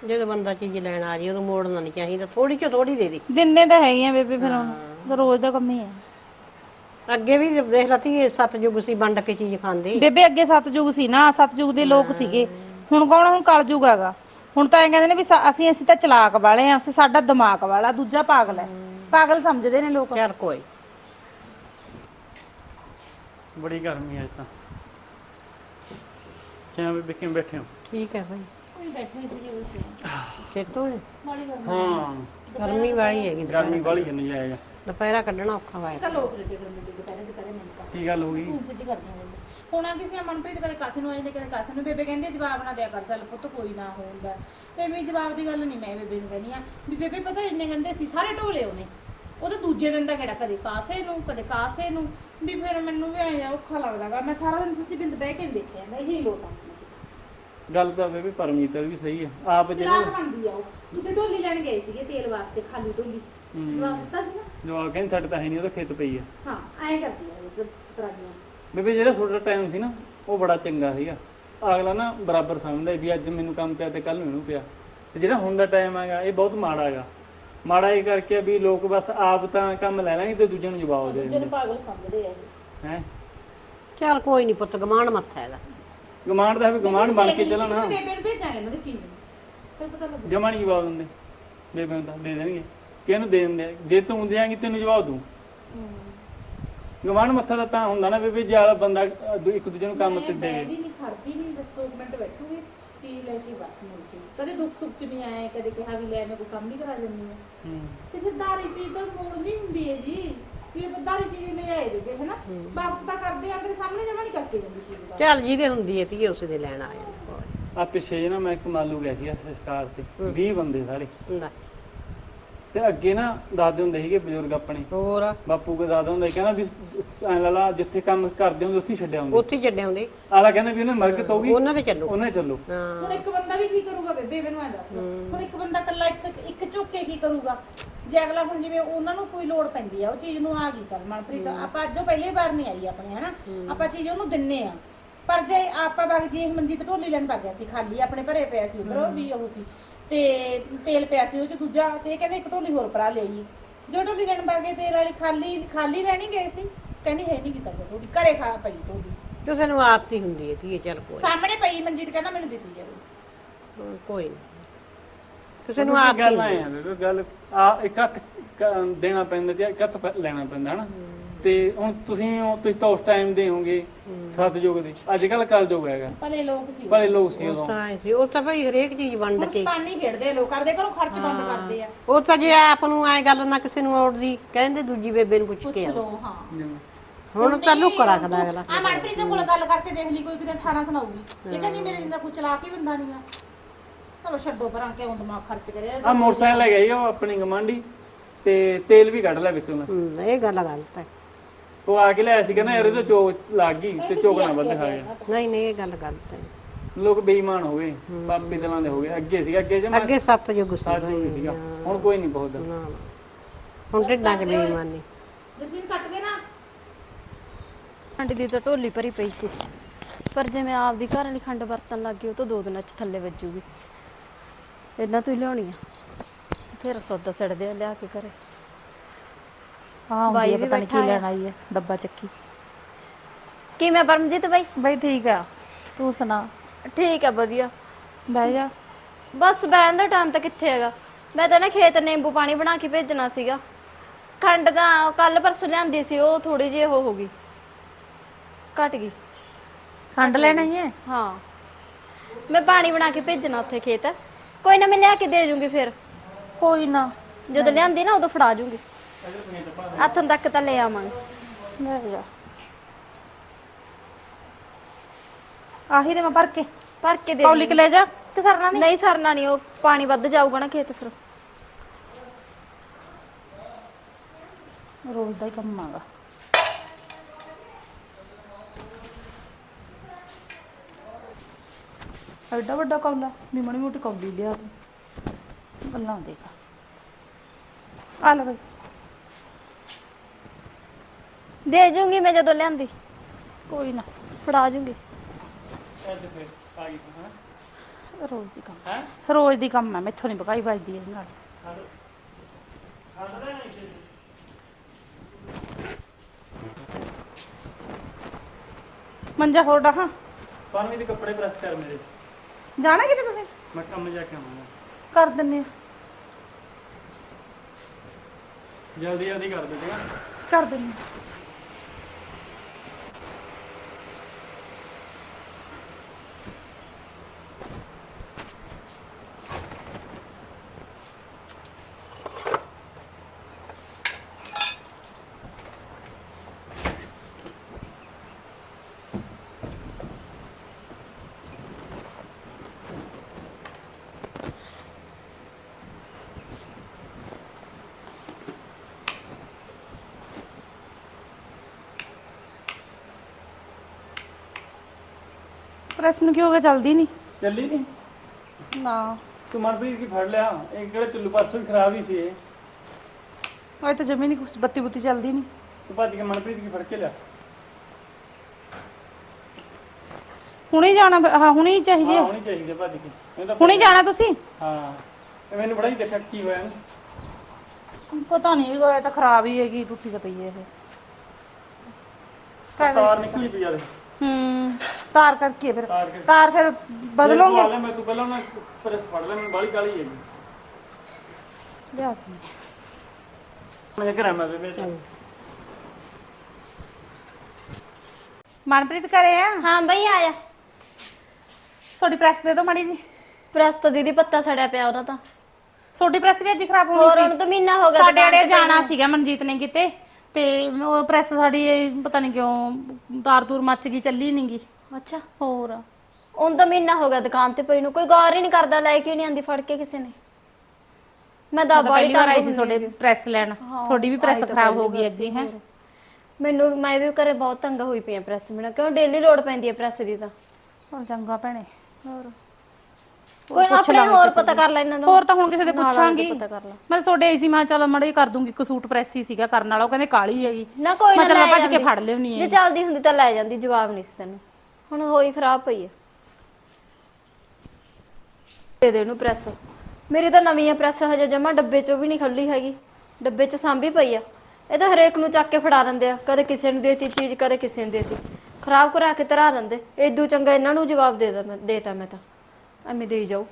ਜਦੋਂ ਬੰਦਾ ਚੀਜ਼ ਲੈਣ ਆ ਜੀ ਉਹਨੂੰ ਮੋੜਨਾ ਨਹੀਂ ਚਾਹੀਦਾ ਥੋੜੀ ਚ ਥੋੜੀ ਦੇ ਦੇ।
ਦਿੰਦੇ ਤਾਂ ਹੈਗੀਆਂ ਬੇਬੇ ਫਿਰ ਹੁਣ। ਤਾਂ ਰੋਜ਼ ਦਾ ਕੰਮ ਹੀ ਹੈ।
ਅੱਗੇ ਵੀ ਦੇਖ ਲਾ ਧੀਏ ਸਤਜੁਗ ਸੀ ਵੰਡ ਕੇ ਚੀਜ਼ ਖਾਂਦੇ।
ਬੇਬੇ ਅੱਗੇ ਸਤਜੁਗ ਸੀ ਨਾ ਸਤਜੁਗ ਦੇ ਲੋਕ ਸੀਗੇ। ਹੁਣ ਕੌਣ ਹੁਣ ਕਲਯੁਗ ਹੈਗਾ। ਹੁਣ ਤਾਂ ਇਹ ਕਹਿੰਦੇ ਨੇ ਵੀ ਸਾ- ਅਸੀਂ ਅਸੀਂ ਤਾਂ ਚਲਾਕ ਵਾਲੇ ਆ ਅਸੀਂ ਸਾਡਾ ਦਿਮਾਗ ਵਾਲਾ ਦੂਜਾ ਪਾਗਲ ਹੈ। ਪਾਗਲ ਸਮਝਦੇ ਨੇ ਲੋਕ।
ਚੱਲ ਕੋਈ।
ਬੜੀ ਗਰਮੀ ਹੈ ਅੱਜ ਤਾਂ। ਕਿਵੇਂ ਬੈਠੇ ਹੋ?
ਠੀਕ ਹੈ ਭਾਈ।
ਬੈਠੇ ਸੀ
ਖੇਤੋਂ
ਹਾਂ।
ਗਰਮੀ ਵਾਲੀ ਹੈਗੀ
ਗਰਮੀ ਬਾਹਲੀ ਹੈ ਨਜਾਇਜ਼।
ਦੁਪਹਿਰਾ ਕੱਢਣਾ ਔਖਾ ਵਾਇਆ
ਲੋਕ ਲੱਗੇ ਗਰਮੀ ਦੇ ਦੁਪਹਿਰੇ ਦੁਪਹਿਰੇ ਮੈਨੂੰ ਤਾਂ
ਕੀ ਗੱਲ ਹੋ ਗਈ?
ਸਿੱਧੀ ਕਰਦੀਆਂ ਨੇ ਹੁਣ ਆ ਕਿਸੇ ਮਨਪ੍ਰੀਤ ਕਦੇ ਕਾਸੇ ਨੂੰ ਆ ਜਾਂਦੇ ਕਦੇ ਕਾਸੇ ਨੂੰ। ਬੇਬੇ ਕਹਿੰਦੀ ਜਵਾਬ ਨਾ ਦਿਆ ਕਰ ਚੱਲ ਪੁੱਤ ਕੋਈ ਨਾ ਹੋਊਗਾ। ਤੇ ਵੀ ਜਵਾਬ ਦੀ ਗੱਲ ਨਹੀਂ ਮੈਂ ਬੇਬੇ ਨੂੰ ਕਹਿੰਦੀ ਆ ਵੀ ਬੇਬੇ ਪਤਾ ਇੰਨੇ ਗੰਡੇ ਸੀ ਸਾਰੇ ਢੋਲੇ ਉਹਨੇ। ਉਹਦੇ ਦੂਜੇ ਦਿਨ ਦਾ ਕਿਹੜਾ ਕਦੇ ਕਾਸੇ ਨੂੰ ਕਦੇ ਕਾਸੇ ਨੂੰ। ਵੀ ਫਿਰ ਮੈਨੂੰ ਵੀ ਐਂ ਔਖਾ ਲੱਗਦਾਗਾ ਮੈਂ ਸਾਰਾ ਦਿਨ ਸੱਚੀ ਬਿੰਦ ਬਹਿ ਕੇ ਨੀ ਦੇਖਿਆ ਜਾਂਦਾ ਇਹੀ ਲੋਟਾ
ਗੱਲ ਤਾਂ ਬੇਬੀ ਪਰਮੀਤ ਵੀ ਸਹੀ ਹੈ ਆਪ ਜਿਹੜੇ
ਚਲਾਕ ਬਣਦੀ ਆ ਉਹ। ਤੁਸੀਂ ਢੋਲੀ ਲੈਣ ਗਏ ਸੀਗੇ ਤੇਲ ਵਾਸਤੇ ਖਾਲੀ ਢੋਲੀ। ਜਵਾਬ ਦਿੱਤਾ ਸੀ ਨਾ?
ਜਵਾਬ ਕਹਿੰਦੇ ਸਾਡੇ ਤਾਂ ਹੈ ਨਹੀਂ ਉਹਦਾ ਖੇਤ ਪਈ ਹੈ
ਹਾਂ ਐਂ ਕਰਦੀ ਆ ਉਹ ਚਤਰਾਦੀਆਂ
ਬੇਬੀ ਜਿਹੜਾ ਤੁਹਾਡਾ ਟਾਈਮ ਸੀ ਨਾ ਉਹ ਬੜਾ ਚੰਗਾ ਸੀਗਾ। ਅਗਲਾ ਨਾ ਬਰਾਬਰ ਸਮਝਦਾ ਵੀ ਅੱਜ ਮੈਨੂੰ ਕੰਮ ਪਿਆ ਤੇ ਕੱਲ ਨੂੰ ਇਹਨੂੰ ਪਿਆ। ਤੇ ਜਿਹੜਾ ਹੁਣ ਦਾ ਟਾਈਮ ਹੈਗਾ ਇਹ ਬਹੁਤ ਮਾੜਾ ਹੈਗਾ। ਮਾੜਾ ਇਹ ਕਰਕੇ ਵੀ ਲੋਕ ਬਸ ਆਪ ਤਾਂ ਕੰਮ ਲੈ ਲੈਣਗੇ ਤੇ ਦੂਜਿਆਂ ਨੂੰ ਜਵਾਬ ਦੇ
ਜਿਹਨੂੰ ਪਾਗਲ ਸਮਝਦੇ ਆ ਇਹ।
ਹੈ?
ਚੱਲ ਕੋਈ ਨਹੀਂ ਪੁੱਤ ਗਮਾਨ ਮੱਥਾ ਹੈਗਾ।
ਗਮਾਂਡ ਦਾ ਵੀ ਗਮਾਂਡ ਬਣ ਕੇ ਚੱਲਣਾ।
ਬੇਬੇ ਨੂੰ ਭੇਜਾਂਗੇ ਇਹਨਾਂ ਦੀ ਚੀਜ਼ ਨੂੰ। ਫਿਰ ਪਤਾ ਲੱਗੂ
ਜਮਾ ਨਹੀਂ ਜਵਾਬ ਦਿੰਦੇ। ਬੇਬੇ ਨੂੰ ਤਾਂ ਦੇ ਦੇਣਗੇ। ਕਿਹਨੂੰ ਦੇ ਦਿੰਦੇ ਆ? ਜੇ ਤੂੰ ਦੇਾਂਗੀ ਤੈਨੂੰ ਜਵਾਬ ਦੂੰ ਗਵਾਂਢ ਮੱਥਾ ਤਾਂ ਤਾਂ ਹੁੰਦਾ ਨਾ ਬੇਬੇ ਜੇ ਆਲਾ ਬੰਦਾ ਅਹ, ਦੂ- ਇੱਕ ਦੂਜੇ ਨੂੰ ਕੰਮ ਤੇ ਦੇਵੇ
ਬੈਠਦੀ ਨਹੀਂ ਖੜਦੀ ਨਹੀਂ ਬਸ 2 ਮਿੰਟ ਬੈਠੂਗੀ ਚੀਜ਼ ਲੈ ਕੇ ਬਸ ਮੁੜ ਕੇ। ਕਦੇ ਦੁੱਖ ਸੁੱਖ ਚ ਨਹੀਂ ਆਏ ਕਦੇ ਕਿਹਾ ਵੀ ਲੈ ਮੈਂ ਕੋਈ ਕੰਮ ਨਹੀਂ ਕਰਾ ਦਿੰਦੀ ਆ।
ਹੂੰ।
ਤੇ ਫਿਰ ਦਾਰੀ ਚੀਜ਼ ਤਾਂ ਮੋੜਨੀ ਹੁੰਦੀ ਹੈ ਜੀ। ਵੀ ਇਹ ਦਾਰੀ ਚੀਜ਼ ਲੈ ਆਏ ਬੇਬੇ ਹੈਨਾ? ਵਾਪਸ ਤਾਂ ਕਰਦੇ ਆ ਤੇਰੇ ਸਾਹਮਣੇ ਜਮਾ ਨਹੀਂ ਕਰਕੇ ਜਾਂਦੀ ਚੀਜ਼ ਦਾ।
ਚੱਲ ਜਿਹਦੇ ਹੁੰਦੀ ਹੈ ਧੀਏ ਉਸੇ ਦੇ ਲੈਣ ਆ। ਜਾਂਦਾ
ਆ ਪਿੱਛੇ ਜੇ ਨਾ ਮੈਂ ਇੱਕ ਮਾਲੂ ਗਿਆ ਸੀ ਸੰਸਕਾਰ ਤੇ। 20 ਬੰਦੇ ਸਾਰੇ। ਤੇ ਅੱਗੇ ਨਾ ਦਾਦੇ ਹੁੰਦੇ ਸੀਗੇ ਬਜ਼ੁਰਗ ਆਪਣੇ।
ਹੋਰ?
ਬਾਪੂ ਕੋ ਦਾਦਾ ਹੁੰਦਾ ਸੀ, ਕਹਿੰਦਾ ਵੀ ਐ ਲਾਲਾ ਜਿੱਥੇ ਕੰਮ ਕਰਦੇ ਹੁੰਦੇ ਉੱਥੇ ਹੀ ਛੱਡਿਆ ਹੁੰਦੇ।
ਉੱਥੇ ਛੱਡੇ ਹੁੰਦੇ।
ਆਲਾ ਕਹਿੰਦਾ ਵੀ ਉਹਨੇ ਮਰਗਤ ਹੋਊਗੀ
ਉਹਨਾਂ ਦੇ ਚੱਲੋ।
ਉਹਨੇ ਚੱਲੋ।
ਹੁਣ ਇੱਕ ਬੰਦਾ ਵੀ ਕੀ ਕਰੂਗਾ ਬੇਬੇ ਮੈਨੂੰ ਐ ਦੱਸ। ਹੁਣ ਇੱਕ ਬੰਦਾ ਇਕੱਲਾ ਇੱਕ ਇੱਕ ਝੁੱਕ ਕੇ ਕੀ ਕਰੂਗਾ? ਜੇ ਅਗਲਾ ਹੁਣ ਜਿਵੇਂ ਉਹਨਾਂ ਨੂੰ ਕੋਈ ਲੋੜ ਪੈਂਦੀ ਆ ਉਹ ਚੀਜ਼ ਨੂੰ ਆ ਗਈ ਚੱਲ ਮਨਪ੍ਰੀਤ ਆਪਾਂ ਅੱਜੋ ਪਹਿਲੀ ਵਾਰ ਨਹੀਂ ਆਈ ਆਪਣੇ ਹਨਾ? ਆਪਾਂ ਚੀਜ਼ ਉਹਨੂੰ ਦਿੰਨੇ ਆ। ਪਰ ਜੇ ਆਪਾਂ ਬਗ ਜੀ ਮਨਜੀਤ ਢੋਲੀ ਲੈਣ ਗਿਆ ਸੀ ਖਾਲੀ ਆਪਣੇ ਭਰੇ ਪਿਆ ਸੀ ਉਧਰ ਵੀ ਉਹ ਸੀ। ਤੇ ਤੇਲ ਪਿਆ ਸੀ ਉਹ ਚ ਦੂਜਾ ਤੇ ਇਹ ਕਹਿੰਦੇ ਇੱਕ ਢੋਲੀ ਹੋਰ ਭਰਾ ਲਈ ਜੋ ਢੋਲੀ ਲੈਣ ਗਏ ਤੇਲ ਵਾਲੀ ਖਾਲੀ ਖਾਲੀ ਰਹਿਣੀ ਗਏ ਸੀ ਕਹਿੰਦੀ ਹੈ ਨਹੀਂ ਕਿ ਸਾਡੇ ਢੋਲੀ ਘਰੇ ਖਾ ਪਈ ਢੋਲੀ।
ਕਿਸੇ ਨੂੰ ਆਦਤ ਹੀ ਹੁੰਦੀ ਹੈ ਧੀਏ ਚੱਲ ਕੋਈ
ਸਾਹਮਣੇ ਪਈ ਮਨਜੀਤ ਕਹਿੰਦਾ ਮੈਨੂੰ ਦਿਸੀ ਜਾਵੇ।
ਕੋਈ ਨਹੀਂ ਕਿਸੇ ਨੂੰ ਆਦਤ ਹੀ
ਗੱਲ
ਹੁੰਦੀ
ਆ? ਬੇਬੇ ਗੱਲ ਆ ਇੱਕ ਹੱਥ ਕ- ਦੇਣਾ ਪੈਂਦਾ ਤੇ ਇੱਕ ਹੱਥ ਲੈਣਾ ਪੈਂਦਾ ਹਨਾ? ਤੇ ਹੁਣ ਤੁਸੀਂ ਹੋ- ਤੁਸੀਂ ਤਾਂ ਉਸ ਟਾਈਮ ਦੇ ਹੋਗੇ ਸਤਜੁਗ ਦੇ। ਅੱਜ ਕੱਲ ਕਲਯੁਗ ਹੈਗਾ।
ਭਲੇ ਲੋਕ ਸੀ।
ਭਲੇ ਲੋਕ ਸੀ ਉਦੋਂ।
ਤਾਂ ਐਂ ਸੀ। ਉਹ ਤਾਂ ਭਾਈ ਹਰੇਕ ਚੀਜ਼ ਵੰਡ ਕੇ।
ਸਤਾਨੀ ਖੇਡਦੇ ਆ ਲੋਕ। ਕਰਦੇ ਕਰੋ ਖਰਚ ਬੰਦ ਕਰਦੇ ਆ।
ਉਹ ਤਾਂ ਜੇ ਆਪ ਨੂੰ ਐ ਗੱਲ ਨਾ ਕਿਸੇ ਨੂੰ ਔੜਦੀ ਕਹਿੰਦੇ ਦੂਜੀ ਬੇਬੇ ਨੂੰ ਪੁੱਛ ਕੇ ਆ
ਚਲੋ ਹਾਂ।
ਹੁਣ ਤਾਂ ਲੁੱਕ ਰੱਖਦਾ ਅਗਲਾ।
ਆ ਮਨਪ੍ਰੀਤ ਦੇ ਕੋਲ ਗੱਲ ਕਰਕੇ ਦੇਖ ਲਈ ਕੋਈ ਕਿਤੇ 18 ਸੁਣਾਊਗੀ। ਇਹ ਕਹਿੰਦੀ ਮੇਰੇ ਜਿੰਦਾ ਕੋਈ ਚਲਾ ਕੇ ਬੰਦਾ ਨਹੀਂ ਆ। ਚਲੋ ਛੱਡੋ ਪਰਾਂ ਕਿਉਂ ਦਿਮਾਗ ਖਰਚ ਕਰਿਆ?
ਆ ਮੋਟਰਸਾਈਕਲ ਲੈ ਗਈ ਉਹ ਆਪਣੀ ਗਮਾਂਡੀ ਤੇ ਤੇਲ ਵੀ ਕੱਢ ਲਿਆ ਵਿੱਚੋਂ ਮੈਂ।
ਹੂੰ ਇਹ ਗੱਲ ਗਲਤ ਹੈ।
ਉਹ ਆ ਕੇ ਲਿਆ ਸੀ ਕਹਿੰਦਾ ਯਾਰ ਇਹਦੇ ਚੋਕ ਲੱਗ ਗਈ ਤੇ ਚੋਕ ਨਾ ਵੱਧ ਖਾ ਗਿਆ।
ਨਹੀਂ ਨਹੀਂ ਇਹ ਗੱਲ ਗਲਤ ਹੈ।
ਲੋਕ ਬੇਈਮਾਨ ਹੋ ਗਏ ਪਾਪੀ ਦਿਲਾਂ ਦੇ ਹੋ ਗਏ ਅੱਗੇ ਸੀਗਾ ਅੱਗੇ ਜਮਾ
ਅੱਗੇ ਸੱਤ ਯੁੱਗ ਸੀ
ਸਾਜੂ ਵੀ ਸੀਗਾ ਹੁਣ ਕੋਈ ਨਹੀਂ ਬਹੁਤ
ਨਾ, ਨਾ। ਹੁਣ ਢਿੱਡਾਂ 'ਚ ਬੇਈਮਾਨੀ।
ਜਸਮੀਨ ਕੱਟ ਦੇ ਨਾ।
ਖੰਡ ਦੀ ਤਾਂ ਢੋਲੀ ਭਰੀ ਪਈ ਸੀ। ਪਰ ਜੇ ਮੈਂ ਆਪਦੀ ਘਰ ਵਾਲੀ ਖੰਡ ਵਰਤਣ ਲੱਗ ਗਈ ਉਹ ਤਾਂ ਦੋ ਦਿਨਾਂ ਚ ਥੱਲੇ ਵੱਜੂਗੀ। ਇਹਨਾਂ ਤੋਂ ਹੀ ਲਿਆਉਣੀ ਆ। ਫਿਰ ਸੌਦਾ ਸੜਦੇ ਆ ਲਿਆ ਕੇ ਘਰੇ।
ਹਾਂ
ਬਾਈ
ਹੁੰਦੀ
ਵੀ
ਪਤਾ ਨਹੀਂ
ਬੈਠਾ
ਕੀ
ਹੈ।
ਲੈਣ ਆਈ ਹੈ ਡੱਬਾ ਚੱਕੀ।
ਕਿਵੇਂ ਪਰਮਜੀਤ ਬਾਈ?
ਬਈ ਠੀਕ ਆ ਤੂੰ ਸੁਣਾ?
ਠੀਕ ਆ ਵਧੀਆ।
ਬਹਿ ਜਾ।
ਬਸ ਬੈਣ ਦਾ ਟਾਈਮ ਤਾਂ ਕਿੱਥੇ ਹੈਗਾ? ਮੈਂ ਤਾਂ ਨਾ ਖੇਤ ਨਿੰਬੂ ਪਾਣੀ ਬਣਾ ਕੇ ਭੇਜਣਾ ਸੀਗਾ। ਖੰਡ ਤਾਂ ਕੱਲ ਪਰਸੋਂ ਲਿਆਂਦੀ ਸੀ ਉਹ ਥੋੜੀ ਜਿਹੀ ਉਹ ਹੋ ਗਈ। ਘਟ ਗਈ।
ਖੰਡ ਲੈਣਾ ਹੀ ਹੈ
ਹਾਂ। ਮੈਂ ਪਾਣੀ ਬਣਾ ਕੇ ਭੇਜਣਾ ਉੱਥੇ ਖੇਤ। ਕੋਈ ਨਾ ਮੈਂ ਲਿਆ ਕੇ ਦੇ ਜੂੰਗੀ ਫਿਰ।
ਕੋਈ ਨਾ।
ਜਦੋਂ ਲਿਆਂਦੀ ਨਾ ਉਦੋਂ ਫੜਾ ਜੂੰਗੀ। ਹੱਥਾਂ ਤੱਕ ਤਾਂ ਲੈ ਆਵਾਂਗੇ।
ਬਹਿ ਜਾ। ਆਹੀ ਦੇ ਮੈਂ ਭਰ ਕੇ।
ਭਰ ਕੇ ਦੇ
ਕੌਲੀ ਕ ਲੈ ਜਾ। ਕਿ ਸਰਨਾ ਨਹੀਂ?
ਨਹੀਂ ਸਰਨਾ ਨਹੀਂ ਉਹ ਪਾਣੀ ਵੱਧ ਜਾਊਗਾ ਨਾ ਖੇਤ ਫਿਰ।
ਰੋਜ਼ ਦਾ ਹੀ ਕੰਮ ਆਗਾ ਐਡਾ ਵੱਡਾ ਕੌਲਾ ਵੀ ਮਣੀ ਮੋਟੀ ਕੌਲੀ ਲਿਆ ਗੱਲਾਂ ਦੇਖ। ਆ ਲੈ ਬਈ।
ਦੇ ਜੂੰਗੀ ਮੈਂ ਜਦੋਂ ਲਿਆਂਦੀ।
ਕੋਈ ਨਾ
ਫੜਾ ਜੂੰਗੀ।
ਅੱਜ ਫਿਰ ਆ ਗਈ ਤੂੰ ਹਨਾ
ਰੋਜ਼ ਦੀ ਕੰਮ।
ਹੈ?
ਰੋਜ਼ ਦੀ ਕੰਮ ਹੈ ਮੈਥੋਂ ਨਹੀਂ ਬਕਾਈ ਵੱਜਦੀ ਇਹਦੇ ਨਾਲ। ਮੰਜਾ ਹੋਰ ਡਾਹਾਂ।
ਪਾਣੀ ਦੇ ਕੱਪੜੇ ਪ੍ਰੈਸ ਕਰ ਮੇਰੇ।
ਜਾਣਾ ਕਿਤੇ ਤੁਸੀਂ?
ਮੈਂ ਕੰਮ ਜਾ ਕੇ ਆਵਾਂਗਾ।
ਕਰ ਦਿੰਨੇ ਆ।
ਜਲਦੀ ਜਲਦੀ ਕਰ ਦੇ ਠੀਕ ਆ?
ਕਰ ਦਿੰਨੇ ਆ। ਪ੍ਰੈਸ ਨੂੰ ਕੀ ਹੋ ਗਿਆ? ਨਹੀਂ
ਚੱਲੀ ਨਹੀਂ
ਨਾ।
ਤੂੰ ਮਨਪ੍ਰੀਤ ਕੀ ਫੜ ਲਿਆ? ਇਹ ਕਿਹੜਾ ਚੁੱਲੂ ਪਾਸੋਂ ਹੀ ਖਰਾਬ ਹੀ ਸੀ ਇਹ।
ਅੱਜ ਤਾਂ ਜਮੀ ਨਹੀਂ ਕੁਛ ਬੱਤੀ ਬੁੱਤੀ ਚੱਲਦੀ ਨਹੀਂ
ਤੂੰ ਭੱਜ ਕੇ ਮਨਪ੍ਰੀਤ ਕੀ ਫੜ ਕੇ ਲਿਆ?
ਹੁਣੇ ਜਾਣਾ ਹਾਂ ਹੁਣੇ ਹੀ ਚਾਹੀਦੀ
ਹਾਂ
ਹੈ
ਹੋਣੀ ਚਾਹੀਦੀ ਹੈ ਭੱਜ ਕੇ। ਤਾਂ
ਹੁਣੇ ਜਾਣਾ ਤੁਸੀਂ?
ਹਾਂ ਇਹ ਮੈਨੂੰ ਬੜਾ ਹੀ ਦੇਖਿਆ ਕੀ ਹੋਇਆ ਨਾ
ਪਤਾ ਨਹੀਂ ਇਹ ਤਾਂ ਖਰਾਬ ਹੀ ਹੈਗੀ ਟੁੱਟੀ ਤਾਂ ਪਈ ਹੈ ਇਹ।
ਤਾਰ ਨਿਕਲੀ ਪਈ ਯਾਰ
ਹੂੰ। ਤਾਰ ਕਰਕੇ ਫਿਰ
ਤਾਰ
ਫਿਰ ਬਦਲੋਗੇ?
ਲੈ ਮੈਂ ਤੂੰ ਪਹਿਲਾਂ ਨਾ ਪ੍ਰੈਸ ਫੜ ਲੈ ਮੈਨੂੰ ਬਾਲੀ ਕਾਲੀ ਹੈਗੀ।
ਲਿਆ ਕੇ।
ਮੈਂ ਕਰਾਂ ਮੈਂ ਬੇਬੇ।
ਮਨਪ੍ਰੀਤ ਕਰੇ ਆ?
ਹਾਂ ਬਈ ਆਇਆ
ਤੁਹਾਡੀ ਪ੍ਰੈਸ ਦੇ ਦਿਓ ਮਾੜੀ ਜੀ।
ਪ੍ਰੈਸ ਤਾਂ ਦੀਦੀ ਪੱਤਾ ਸੜਿਆ ਪਿਆ ਉਹਦਾ ਤਾਂ।
ਤੁਹਾਡੀ ਪ੍ਰੈਸ ਵੀ ਅੱਜ ਖਰਾਬ
ਹੋਰ
ਹੋਣੀ
ਹੁਣ
ਸੀ।
ਤਾਂ ਮਹੀਨਾ ਹੋ ਗਿਆ
ਸਾਡੇ
ਦੁਕਾਨ
ਅੜੇ
ਤੇ
ਜਾਣਾ ਸੀਗਾ ਮਨਜੀਤ ਨੇ ਕਿਤੇ ਤੇ ਉਹ ਪ੍ਰੈਸ ਸਾਡੀ ਇਹ ਪਤਾ ਨਹੀਂ ਕਿਉਂ ਤਾਰ ਤੂਰ ਮੱਚ ਗਈ ਚੱਲੀ ਨਹੀਂ ਗਈ।
ਪਈ। ਅੱਛਾ
ਹੋਰ?
ਹੁਣ ਤਾਂ ਮਹੀਨਾ ਹੋ ਗਿਆ ਦੁਕਾਨ ਤੇ ਪਈ ਨੂੰ ਕੋਈ ਗੌਰ ਹੀ ਨਹੀਂ ਕਰਦਾ ਲੈ ਕੇ ਨਹੀਂ ਆਂਦੀ ਫੜ ਕੇ ਕਿਸੇ ਨੇ। ਮੈਂ ਤਾਂ ਬਾੜੀ
ਪਹਿਲੀ ਵਾਰ ਆਈ ਸੀ ਤੁਹਾਡੇ ਪ੍ਰੈਸ ਲੈਣ। ਤੁਹਾਡੀ ਵੀ ਪ੍ਰੈਸ ਖਰਾਬ ਹੋ ਗਈ ਅੱਜ ਹੀ? ਹੈ
ਮੈਨੂੰ ਮੈਂ ਵੀ ਘਰੇ ਬਹੁਤ ਤੰਗ ਹੋਈ ਪਈ ਆ ਪ੍ਰੈਸ ਬਿਨਾ ਕਿਉਂ ਡੇਲੀ ਲੋਡ ਪੈਂਦੀ ਹੈ ਪ੍ਰੈਸ ਦੀ ਤਾਂ।
ਹੋਰ ਚੰਗਾ ਭੈਣੇ।
ਹੋਰ? ਕੋਈ ਨਾ ਆਪਣੇ ਹੋਰ ਪਤਾ ਕਰ ਲੈ ਇਹਨਾਂ ਨੂੰ
ਹੋਰ ਤਾਂ ਹੁਣ ਕਿਸੇ ਦੇ
ਨਾਲ ਆ
ਪੁੱਛਾਂਗੀ।
ਪਤਾ ਕਰ ਲਾ।
ਮੈਂ ਤੁਹਾਡੇ ਆਈ ਸੀ ਮੈਂ ਕਿਹਾ ਚੱਲ ਮੜੇ ਕਰ ਦੂੰਗੀ ਇੱਕ ਸੂਟ ਪ੍ਰੈਸ ਹੀ ਸੀਗਾ ਕਰਨ ਵਾਲਾ ਉਹ ਕਹਿੰਦੇ ਕਾਲੀ ਹੈਗੀ।
ਨਾ ਕੋਈ ਨਾ
ਮੈਂ ਚੱਲ
ਲੈ
ਭੱਜ ਕੇ
ਜਾਂਦੀ।
ਫੜ ਲਿਆਉਣੀ
ਜੇ
ਹੈ
ਚੱਲਦੀ ਹੁੰਦੀ ਤਾਂ ਲੈ ਜਾਂਦੀ ਜਵਾਬ ਨਹੀਂ ਸੀ ਤੈਨੂੰ। ਹੁਣ ਹੋਈ ਖਰਾਬ ਪਈ ਹੈ ਦੇ ਦੇ ਉਹਨੂੰ ਪ੍ਰੈਸ ਮੇਰੀ ਤਾਂ ਨਵੀਂ ਹੈ ਪ੍ਰੈਸ ਹਜੇ ਜਮਾ ਡੱਬੇ ਚੋਂ ਵੀ ਨਹੀਂ ਖੱਲੀ ਹੈਗੀ। ਡੱਬੇ 'ਚ ਸਾਂਭੀ ਪਈ ਆ। ਇਹ ਤਾਂ ਹਰੇਕ ਨੂੰ ਚੱਕ ਕੇ ਫੜਾ ਦਿੰਦੇ ਆ। ਕਦੇ ਕਿਸੇ ਨੂੰ ਦੇਤੀ ਚੀਜ਼ ਕਦੇ ਕਿਸੇ ਨੂੰ ਦੇਤੀ। ਖਰਾਬ ਕਰਾ ਕੇ ਧਰਾ ਲੈਂਦੇ ਏਦੂ ਚੰਗਾ ਇਹਨਾਂ ਨੂੰ ਜਵਾਬ ਦੇ ਦਾਂ ਮੈਂ ਦੇਤਾ ਮੈਂ ਤਾਂ। ਐਵੇਂ ਦੇਈ ਜਾਓ।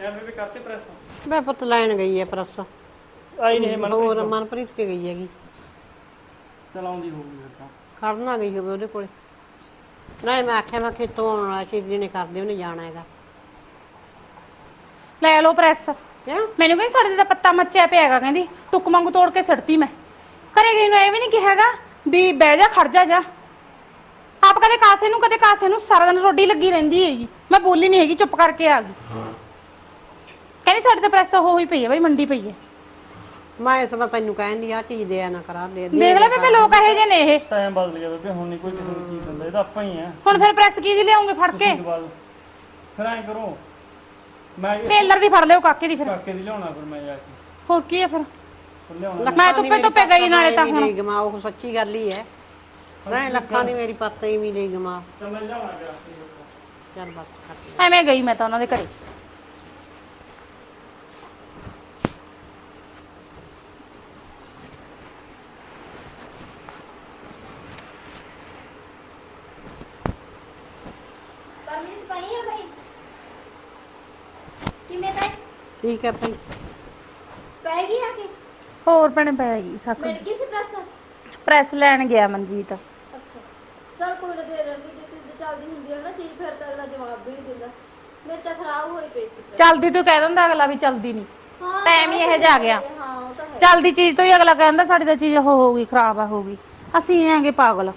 ਐ ਬੇਬੇ ਕਰਤੇ ਪ੍ਰੈਸ
ਮੈਂ ਪੁੱਤ ਲੈਣ ਗਈ ਹੈ ਪ੍ਰੈਸ
ਆਈ ਨਹੀਂ ਮਨ
ਹੋਰ ਮਨਪ੍ਰੀਤ ਕੇ ਗਈ ਹੈਗੀ।
ਚਲਾਉਂਦੀ ਹੋਊਗੀ ਫਿਰ ਤਾਂ।
ਖੜਨਾ ਗਈ ਹੋਵੇ ਉਹਦੇ ਕੋਲੇ? ਨਹੀਂ ਮੈਂ ਆਖਿਆ ਮੈਂ ਖੇਤੋਂ ਆਉਣ ਵਾਲਾ ਛੇਤੀ ਨੇ ਕਰਦੇ ਉਹਨੇ ਜਾਣਾ ਹੈਗਾ।
ਲੈ ਲਓ ਪ੍ਰੈਸ।
ਕਿਉਂ
ਮੈਨੂੰ ਕਹਿੰਦੀ ਸਾਡੇ ਤੇ ਤਾਂ ਪੱਤਾ ਮੱਚਿਆ ਪਿਆ ਹੈਗਾ ਕਹਿੰਦੀ। ਟੁੱਕ ਵਾਂਗੂ ਤੋੜ ਕੇ ਸੜਤੀ ਮੈਂ। ਘਰੇ ਗਈ ਨੂੰ ਇਹ ਵੀ ਨਹੀਂ ਕਿਹਾਗਾ ਵੀ ਬਹਿ ਜਾ ਖੜ ਜਾ ਜਾ। ਆਪ ਕਦੇ ਕਾਸੇ ਨੂੰ ਕਦੇ ਕਾਸੇ ਨੂੰ ਸਾਰਾ ਦਿਨ ਰੋਡੀ ਲੱਗੀ ਰਹਿੰਦੀ ਹੈਗੀ। ਮੈਂ ਬੋਲੀ ਨਹੀਂ ਹੈਗੀ ਚੁੱਪ ਕਰਕੇ ਆ ਗਈ। ਕਹਿੰਦੀ ਸਾਡੇ ਤੇ ਪ੍ਰੈਸ ਹੋ ਹੋਈ ਪਈ ਹੈ ਬਈ ਮੰਡੀ ਪਈ ਹੈ।
ਮੈਂ ਇਸ ਵਾਰ ਤੈਨੂੰ ਕਹਿੰਦੀ ਆ ਚੀਜ਼ ਦੇ ਨਾ ਕਰਾ ਦੇ ਦੇ
ਦੇਖ ਲੈ ਬੇਬੇ ਲੋਕ ਇਹੋ ਜਿਹੇ ਨੇ ਇਹ।
ਟਾਈਮ ਬਦਲ ਗਿਆ ਬੇਬੇ ਹੁਣ ਨਹੀਂ ਕੋਈ ਕਿਸੇ ਨੂੰ ਚੀਜ਼ ਦਿੰਦਾ ਇਹ ਤਾਂ ਆਪਾਂ ਹੀ ਆ।
ਹੁਣ ਫਿਰ ਪ੍ਰੈਸ ਕੀ ਦੀ ਲਿਆਉਂਗੇ ਫੜ ਕੇ?
ਬਾਅਦ ਫਿਰ ਐਂ ਕਰੋ ਮੈਂ ਇਹ
ਟੇਲਰ ਦੀ ਫੜ ਲਿਓ ਕਾਕੇ ਦੀ ਫਿਰ।
ਕਾਕੇ ਦੀ ਲਿਆਉਣਾ ਫਿਰ ਮੈਂ ਜਾ ਕੇ।
ਹੋਰ ਕੀ ਹੈ ਫਿਰ?
ਫਿਰ ਲਿਆਉਣਾ।
ਮੈਂ
ਲੱਖਾਂ ਦੀ
ਧੁੱਪੇ ਧੁੱਪੇ ਗਈ ਨਾਲੇ ਤਾਂ ਹੁਣ।
ਗਮਾ ਉਹ ਸੱਚੀ ਗੱਲ ਹੀ ਹੈ। ਨਹੀਂ ਲੱਖਾਂ ਦੀ ਮੇਰੀ ਪੱਤ ਹੀ ਲਈ ਗਮਾ।
ਤਾਂ ਮੈਂ ਲਿਆਉਣਾ ਕਰਾ
ਚੱਲ ਬਸ
ਐਵੇਂ ਗਈ ਮੈਂ ਤਾਂ ਉਹਨਾਂ ਦੇ ਘਰੇ
ਪਰਮਿਟ ਪਾਈ ਆ ਭਾਈ ਕਿਵੇਂ ਤਾਂ
ਠੀਕ ਹੈ ਭਾਈ।
ਪੈ ਗਈ ਆ ਕੇ?
ਹੋਰ ਭੈਣੇ ਪੈ ਗਈ ਥੱਕ
ਮਿਲ ਗਈ ਸੀ ਪ੍ਰੈਸ?
ਪ੍ਰੈਸ ਲੈਣ ਗਿਆ ਮਨਜੀਤ।
ਅੱਛਾ। ਚਲ ਕੋਈ ਨਾ ਦੇ ਦੇਣਗੇ ਜੇ ਕਿਸੇ ਦੀ ਚੱਲਦੀ ਹੁੰਦੀ ਹੈ ਨਾ ਚੀਜ਼ ਫਿਰ ਤਾਂ ਅਗਲਾ ਜਵਾਬ ਵੀ ਨਹੀਂ ਦਿੰਦਾ। ਮੇਰੇ ਤਾਂ ਖਰਾਬ ਹੋਈ ਪਈ ਸੀ press।
ਚਲਦੀ ਤੂੰ ਕਹਿ ਦਿੰਦਾ ਅਗਲਾ ਵੀ ਚਲਦੀ ਨਹੀਂ
ਹਾਂ
ਟਾਈਮ ਹੀ ਇਹ ਜਾ ਗਿਆ।
ਹਾਂ ਉਹ ਤਾਂ ਹੈ।
ਚਲਦੀ ਚੀਜ਼ ਤੋਂ ਹੀ ਅਗਲਾ ਕਹਿੰਦਾ ਸਾਡੀ ਤਾਂ ਚੀਜ਼ ਉਹ ਹੋਊਗੀ ਖਰਾਬ ਆ ਹੋਊਗੀ ਅਸੀਂ ਆਂਗੇ ਪਾਗਲ।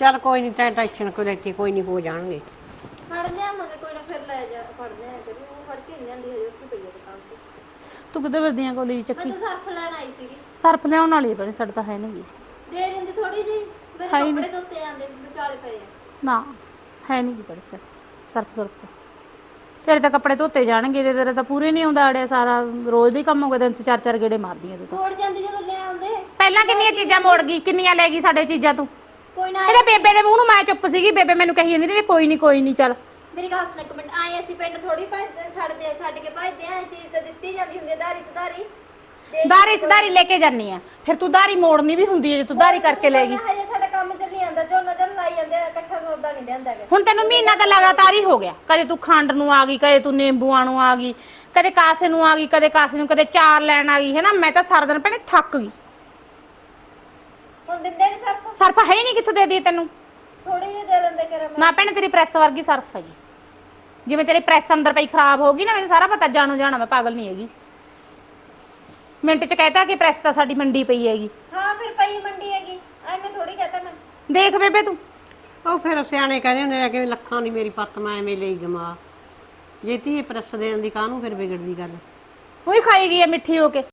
ਚੱਲ ਕੋਈ ਨਹੀਂ ਤੈਂ ਟੈਨਸ਼ਨ ਕੋਈ ਲੈਤੀ ਕੋਈ ਨਹੀਂ ਹੋ ਜਾਣਗੇ।
ਫੜ ਲਿਆਵਾਂਗੇ ਕੋਈ ਨਾ ਫਿਰ ਲੈ ਜਾ ਫੜ ਲਿਆ ਕਰੀ ਉਹ ਫੜ ਕੇ ਨਹੀਂ ਜਾਂਦੀ ਹਜੇ ਉੱਥੇ ਪਈ ਹੈ ਦੁਕਾਨ ਤੇ
ਤੂੰ ਕਿੱਧਰ ਵਰਦੀਆਂ ਕੋਲੀ
ਮੈਂ
ਚੱਕੀ?
ਤਾਂ ਸਰਫ ਲੈਣ ਆਈ ਸੀਗੀ।
ਸਰਫ ਲਿਆਉਣ ਵਾਲੀ ਬਣੀ ਸਾਡਾ ਤਾਂ ਹੈ ਨਹੀਂ
ਦੇ ਦਿੰਦੀ ਥੋੜੀ ਜੀ ਮੇਰੇ
ਹੈ ਹੀ
ਕੱਪੜੇ ਧੋਤੇ ਜਾਂਦੇ ਵਿਚਾਲੇ ਪਏ ਆ।
ਨਾ ਹੈ ਨਹੀਂ ਬੜੀ ਬਸ ਸਰਫ ਸਰਫ। ਤੇਰੇ ਤਾਂ ਕੱਪੜੇ ਧੋਤੇ ਜਾਣਗੇ ਤੇ ਤੇਰੇ ਤਾਂ ਪੂਰੇ ਨਹੀਂ ਆਉਂਦਾ ਅੜਿਆ ਸਾਰਾ ਰੋਜ਼ ਦੇ ਕੰਮ ਹੋ ਗਏ ਦਿਨ ਚ ਚਾਰ ਚਾਰ ਗੇੜੇ ਮਾਰਦੀਆਂ ਤੂੰ ਤਾਂ।
ਮੋੜ ਜਾਂਦੀ ਜਦੋਂ ਲੈ ਆਉਂਦੇ।
ਪਹਿਲਾਂ ਕਿੰਨੀਆਂ ਚੀਜ਼ਾਂ ਮੋੜ ਗਈ ਕਿੰਨੀਆਂ ਲੈ ਗਈ ਸਾਡੇ ਚੀਜ਼ਾਂ ਤੂੰ?
ਕੋਈ ਨਾ
ਇਹਦੇ ਬੇਬੇ ਦੇ ਮੂੰਹ ਨੂੰ ਮੈਂ ਚੁੱਪ ਸੀਗੀ ਬੇਬੇ ਮੈਨੂੰ ਕਹੀ ਜਾਂਦੀ ਨਹੀਂ ਕੋਈ ਨਹੀਂ ਕੋਈ ਨਹੀਂ ਚੱਲ।
ਮੇਰੀ ਗੱਲ ਸੁਣ ਇੱਕ ਮਿੰਟ ਆਏ ਅਸੀਂ ਪਿੰਡ ਥੋੜੀ ਭੱਜਦੇ ਛੱਡਦੇ ਛੱਡ ਕੇ ਭੱਜਦੇ ਆ ਇਹ ਚੀਜ਼ ਤਾਂ ਦਿੱਤੀ ਜਾਂਦੀ ਹੁੰਦੀ ਹੈ ਧਾਰੀ ਸੁਧਾਰੀ। ਦੇ
ਦਾਰੀ ਸਦਾਰੀ ਲੈ ਕੇ ਜਾਨੀ ਆ। ਫਿਰ ਤੂੰ ਦਾਰੀ ਮੋੜਨੀ ਵੀ ਹੁੰਦੀ ਹੈ ਜੇ ਤੂੰ ਦਾਰੀ ਕਰਕੇ ਲੈ ਗਈ।
ਹਜੇ ਸਾਡਾ ਕੰਮ ਚੱਲੀ ਜਾਂਦਾ ਝੋਨਾ ਚੱਲ ਲਾਈ ਜਾਂਦੇ ਆ, ਇਕੱਠਾ ਸੌਦਾ ਨਹੀਂ ਲਿਆਂਦਾ ਗਾ।
ਹੁਣ ਤੈਨੂੰ ਮਹੀਨਾ ਤਾਂ ਲਗਾਤਾਰ ਹੀ ਹੋ ਗਿਆ। ਕਦੇ ਤੂੰ ਖੰਡ ਨੂੰ ਆ ਗਈ ਕਦੇ ਤੂੰ ਨਿੰਬੂਆਂ ਨੂੰ ਆ ਗਈ ਕਦੇ ਕਾਸੇ ਨੂੰ ਆ ਗਈ ਕਦੇ ਕਾਸੇ ਨੂੰ ਕਦੇ ਚਾਰ ਲੈਣ ਆ ਗਈ ਹੈ ਨਾ ਮੈਂ ਤਾਂ ਸਾਰਾ ਦਿਨ ਭੈਣੇ ਥੱਕ ਗਈ।
ਹੁਣ ਦਿੰਦੇ ਨਹੀਂ ਸਭ
ਸਰਫ ਹੈ ਹੀ ਨਹੀਂ ਕਿੱਥੋਂ ਦੇ ਦੀ ਤੈਨੂੰ?
ਥੋੜੀ ਜਿਹੀ ਦੇ ਦਿੰਦੇ ਕਰ
ਨਾ ਭੈਣੇ ਤੇਰੀ ਪ੍ਰੈਸ ਵਰਗੀ ਸਰਫ ਹੈਗੀ। ਜਿਵੇਂ ਤੇਰੀ ਪ੍ਰੈਸ ਅੰਦਰ ਪਈ ਖਰਾਬ ਹੋ ਗਈ ਨਾ ਮੈਨੂੰ ਸਾਰਾ ਪਤਾ ਜਾਣੋ ਜਾਣਾ ਮੈਂ ਪਾਗਲ ਨਹੀਂ ਹੈਗੀ। ਮਿੰਟ ਚ ਕਹਿਤਾ ਕਿ ਪ੍ਰੈਸ ਤਾਂ ਸਾਡੀ ਮੰਡੀ ਪਈ ਹੈਗੀ।
ਹਾਂ ਫਿਰ ਪਈ ਮੰਡੀ ਹੈਗੀ ਐਵੇਂ ਥੋੜੀ ਕਹਤਾ ਮੈਂ।
ਦੇਖ ਬੇਬੇ ਤੂੰ।
ਉਹ ਫਿਰ ਸਿਆਣੇ ਕਹਿੰਦੇ ਹੁੰਦੇ ਆ ਕਿ ਲੱਖਾਂ ਦੀ ਮੇਰੀ ਪੱਤ ਮੈਂ ਐਵੇਂ ਲਈ ਗਮਾ ਜੇ ਤੀ ਪ੍ਰੈਸ ਦੇਣ ਦੀ ਕਾਹਨੂੰ ਫਿਰ ਵਿਗੜਦੀ ਗੱਲ?
ਉਹੀ ਖਾਈ ਗਈ ਹੈ ਮਿੱਠੀ ਹੋ ਕੇ।